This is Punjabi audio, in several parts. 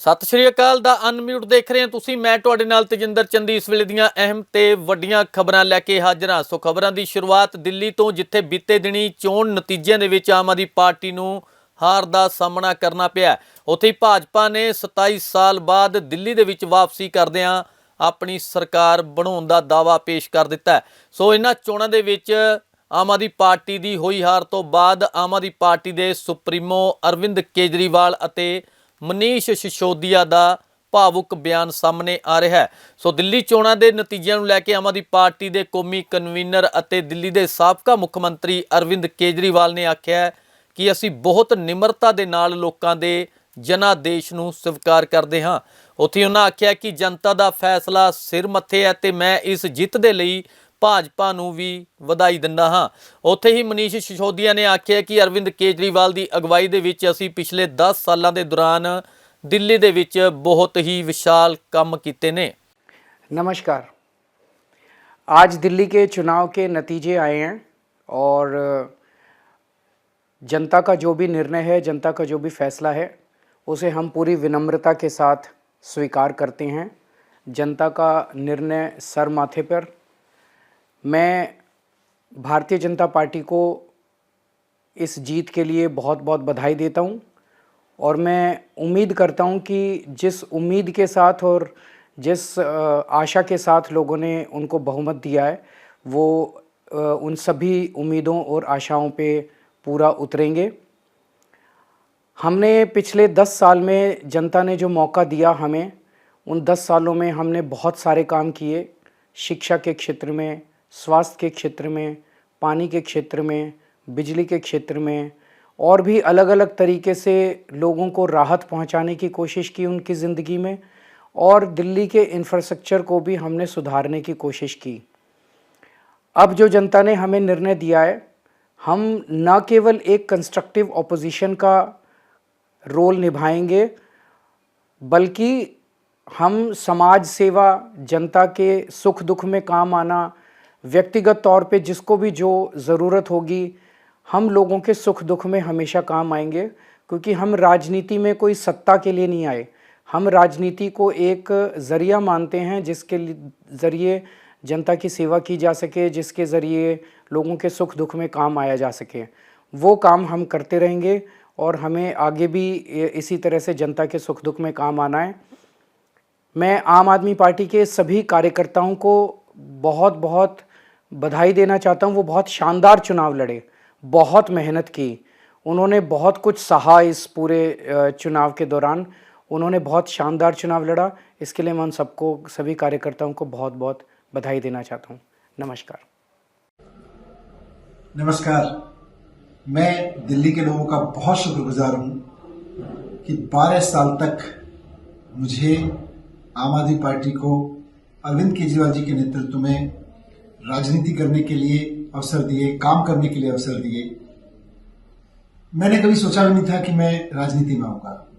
ਸਤਿ ਸ਼੍ਰੀ ਅਕਾਲ ਦਾ ਅਨਮਿਊਟ ਦੇਖ ਰਹੇ ਹੋ ਤੁਸੀਂ। ਮੈਂ ਤੁਹਾਡੇ ਨਾਲ ਤਜਿੰਦਰ ਚੰਦੀ। ਇਸ ਵੇਲੇ ਦੀਆਂ ਅਹਿਮ ਤੇ ਵੱਡੀਆਂ ਖਬਰਾਂ ਲੈ ਕੇ ਹਾਜ਼ਰ ਹਾਂ। ਸੋ ਖਬਰਾਂ ਦੀ ਸ਼ੁਰੂਆਤ ਦਿੱਲੀ ਤੋਂ, ਜਿੱਥੇ ਬੀਤੇ ਦਿਨੀ ਚੋਣ ਨਤੀਜਿਆਂ ਦੇ ਵਿੱਚ ਆਮ ਆਦਮੀ ਪਾਰਟੀ ਨੂੰ ਹਾਰ ਦਾ ਸਾਹਮਣਾ ਕਰਨਾ ਪਿਆ। ਉੱਥੇ ਹੀ ਭਾਜਪਾ ਨੇ 27 ਸਾਲ ਬਾਅਦ ਦਿੱਲੀ ਦੇ ਵਿੱਚ ਵਾਪਸੀ ਕਰਦਿਆਂ ਆਪਣੀ ਸਰਕਾਰ ਬਣਾਉਣ ਦਾ ਦਾਅਵਾ ਪੇਸ਼ ਕਰ ਦਿੱਤਾ ਸੋ ਇਹਨਾਂ ਚੋਣਾਂ ਦੇ ਵਿੱਚ ਆਮ ਆਦਮੀ ਪਾਰਟੀ ਦੀ ਹੋਈ ਹਾਰ ਤੋਂ ਬਾਅਦ ਆਮ ਆਦਮੀ ਪਾਰਟੀ ਦੇ ਸੁਪਰੀਮੋ ਅਰਵਿੰਦ ਕੇਜਰੀਵਾਲ ਅਤੇ ਮਨੀਸ਼ ਸਿਸੋਦੀਆ ਦਾ ਭਾਵੁਕ ਬਿਆਨ ਸਾਹਮਣੇ ਆ ਰਿਹਾ ਹੈ। ਸੋ ਦਿੱਲੀ ਚੋਣਾਂ ਦੇ ਨਤੀਜਿਆਂ ਨੂੰ ਲੈ ਕੇ ਆਮ ਆਦਮੀ ਪਾਰਟੀ ਦੇ ਕੌਮੀ ਕਨਵੀਨਰ ਅਤੇ ਦਿੱਲੀ ਦੇ ਸਾਬਕਾ ਮੁੱਖ ਮੰਤਰੀ ਅਰਵਿੰਦ ਕੇਜਰੀਵਾਲ ਨੇ ਆਖਿਆ ਕਿ ਅਸੀਂ ਬਹੁਤ ਨਿਮਰਤਾ ਦੇ ਨਾਲ ਲੋਕਾਂ ਦੇ ਜਨਾਦੇਸ਼ ਨੂੰ ਸਵੀਕਾਰ ਕਰਦੇ ਹਾਂ। ਉੱਥੇ ਉਹਨਾਂ ਆਖਿਆ ਕਿ ਜਨਤਾ ਦਾ ਫੈਸਲਾ ਸਿਰ ਮੱਥੇ ਹੈ ਤੇ ਮੈਂ ਇਸ ਜਿੱਤ ਦੇ ਲਈ ਭਾਜਪਾ ਨੂੰ ਵੀ ਵਧਾਈ ਦਿੰਦਾ ਹਾਂ ਉੱਥੇ ਹੀ ਮਨੀਸ਼ ਸਿਸੋਦੀਆ ਨੇ ਆਖਿਆ ਕਿ ਅਰਵਿੰਦ ਕੇਜਰੀਵਾਲ ਦੀ ਅਗਵਾਈ ਦੇ ਵਿੱਚ ਅਸੀਂ ਪਿਛਲੇ 10 ਸਾਲਾਂ ਦੇ ਦੌਰਾਨ ਦਿੱਲੀ ਦੇ ਵਿੱਚ ਬਹੁਤ ਹੀ ਵਿਸ਼ਾਲ ਕੰਮ ਕੀਤੇ ਨੇ नमस्कार आज दिल्ली के चुनाव के नतीजे आए हैं और जनता का जो भी निर्णय है जनता का जो भी फैसला है उसे हम पूरी विनम्रता के साथ स्वीकार करते हैं जनता का निर्णय सर माथे पर मैं भारतीय जनता पार्टी को इस जीत के लिए बहुत बहुत बधाई देता हूँ और मैं उम्मीद करता हूँ कि जिस उम्मीद के साथ और जिस आशा के साथ लोगों ने उनको बहुमत दिया है, वो उन सभी उम्मीदों और आशाओं पे पूरा उतरेंगे। हमने पिछले दस साल में जनता ने जो मौका दिया हमें, उन दस सालों में हमने बहुत सारे काम किए, शिक्षा के क्षेत्र में स्वास्थ्य के क्षेत्र में, पानी के क्षेत्र में, बिजली के क्षेत्र में, और भी अलग अलग तरीके से लोगों को राहत पहुँचाने की कोशिश की उनकी ज़िंदगी में, और दिल्ली के इंफ्रास्ट्रक्चर को भी हमने सुधारने की कोशिश की। अब जो जनता ने हमें निर्णय दिया है, हम न केवल एक कंस्ट्रक्टिव ऑपोजिशन का रोल निभाएँगे, बल्कि हम समाज सेवा, जनता के सुख दुख में काम आना व्यक्तिगत तौर पे जिसको भी जो ज़रूरत होगी, हम लोगों के सुख दुख में हमेशा काम आएँगे, क्योंकि हम राजनीति में कोई सत्ता के लिए नहीं आए। हम राजनीति को एक ज़रिया मानते हैं, जिसके ज़रिए जनता की सेवा की जा सके, जिसके ज़रिए लोगों के सुख दुख में काम आया जा सके। वो काम हम करते रहेंगे और हमें आगे भी इसी तरह से जनता के सुख दुख में काम आना है। मैं आम आदमी पार्टी के सभी कार्यकर्ताओं को बहुत बहुत बधाई देना चाहता हूँ। वो बहुत शानदार चुनाव लड़े, बहुत मेहनत की। उन्होंने बहुत कुछ सहा इस पूरे चुनाव के दौरान। उन्होंने बहुत शानदार चुनाव लड़ा। इसके लिए मैं उन सबको, सभी कार्यकर्ताओं को बहुत बहुत बधाई देना चाहता हूँ। नमस्कार। नमस्कार। मैं दिल्ली के लोगों का बहुत शुक्रगुजार हूँ कि 12 साल तक मुझे आम आदमी पार्टी को अरविंद केजरीवाल जी के नेतृत्व में राजनीति करने के लिए अवसर दिए, काम करने के लिए अवसर दिए। मैंने कभी सोचा भी नहीं था कि मैं राजनीति में आऊँगा।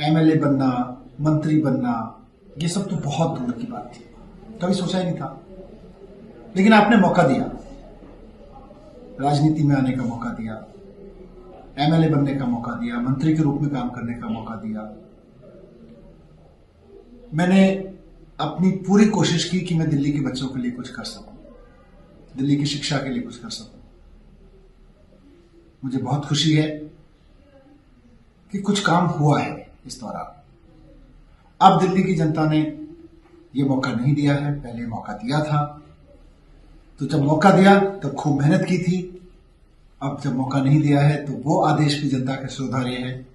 एमएलए बनना, मंत्री बनना, ये सब तो बहुत दूर की बात थी। कभी सोचा ही नहीं था। लेकिन आपने मौका दिया। राजनीति में आने का मौका दिया। एमएलए बनने का मौका दिया। मंत्री के रूप में काम करने का मौका दिया। मैंने अपनी पूरी कोशिश की कि मैं दिल्ली के बच्चों के लिए कुछ कर सकूँ। दिल्ली की शिक्षा के लिए कुछ कर सकूँ। मुझे बहुत खुशी है कि कुछ काम हुआ है इस दौरान। अब दिल्ली की जनता ने ये मौका नहीं दिया है। पहले मौका दिया था। तो जब मौका दिया, तब खूब मेहनत की थी। अब जब मौका नहीं दिया है तो वो आदेश भी जनता के सुधारे है।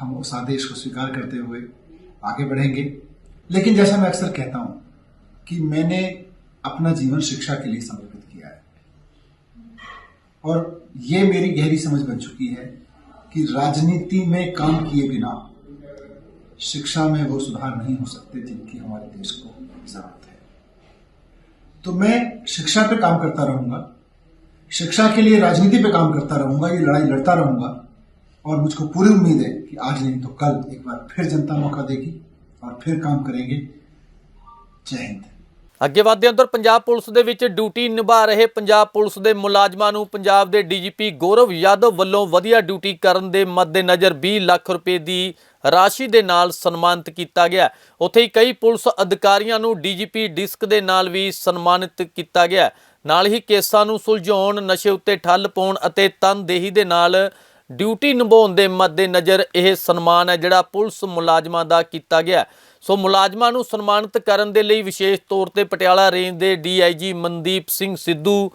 हम उस आदेश को स्वीकार करते हुए आगे बढ़ेंगे। लेकिन जैसा मैं अक्सर कहता हूँ कि मैंने अपना जीवन शिक्षा के लिए समर्पित किया है। और ये मेरी गहरी समझ बन चुकी है कि राजनीति में काम किए बिना शिक्षा में वो सुधार नहीं हो सकते जिनकी हमारे देश को ज़रूरत है। तो मैं शिक्षा पे काम करता रहूँगा, शिक्षा के लिए राजनीति पे काम करता रहूँगा, ये लड़ाई लड़ता रहूँगा, और मुझको पूरी उम्मीद है कि आज नहीं तो कल एक बार फिर जनता मौका देगी। और फिर काम करेंगे जय हिंद ਅੱਗੇ ਵਧਦੇ ਹਾਂ ਉਧਰ ਪੰਜਾਬ ਪੁਲਿਸ ਦੇ ਵਿੱਚ ਡਿਊਟੀ ਨਿਭਾ ਰਹੇ ਪੰਜਾਬ ਪੁਲਿਸ ਦੇ ਮੁਲਾਜ਼ਮਾਂ ਨੂੰ ਪੰਜਾਬ ਦੇ ਡੀਜੀਪੀ ਗੌਰਵ ਯਾਦਵ ਵੱਲੋਂ ਵਧੀਆ ਡਿਊਟੀ ਕਰਨ ਦੇ ਮੱਦੇਨਜ਼ਰ 20 ਲੱਖ ਰੁਪਏ ਦੀ ਰਾਸ਼ੀ ਦੇ ਨਾਲ ਸਨਮਾਨਿਤ ਕੀਤਾ ਗਿਆ ਉੱਥੇ ਹੀ ਕਈ ਪੁਲਿਸ ਅਧਿਕਾਰੀਆਂ ਨੂੰ ਡੀਜੀਪੀ ਡਿਸਕ ਦੇ ਨਾਲ ਵੀ ਸਨਮਾਨਿਤ ਕੀਤਾ ਗਿਆ ਨਾਲ ਹੀ ਕੇਸਾਂ ਨੂੰ ਸੁਲਝਾਉਣ ਨਸ਼ੇ ਉੱਤੇ ਠੱਲ ਪਾਉਣ ਅਤੇ ਤਨਦੇਹੀ ਦੇ ਨਾਲ ਡਿਊਟੀ ਨਿਭਾਉਣ ਦੇ ਮੱਦੇਨਜ਼ਰ ਇਹ ਸਨਮਾਨ ਹੈ ਜਿਹੜਾ ਪੁਲਿਸ ਮੁਲਾਜ਼ਮਾਂ ਦਾ ਕੀਤਾ ਗਿਆ ਸੋ ਮੁਲਾਜ਼ਮਾਂ ਨੂੰ ਸਨਮਾਨਿਤ ਕਰਨ ਦੇ ਲਈ ਵਿਸ਼ੇਸ਼ ਤੌਰ ਤੇ ਪਟਿਆਲਾ ਰੇਂਜ ਦੇ ਡੀਆਈਜੀ ਮਨਦੀਪ ਸਿੰਘ ਸਿੱਧੂ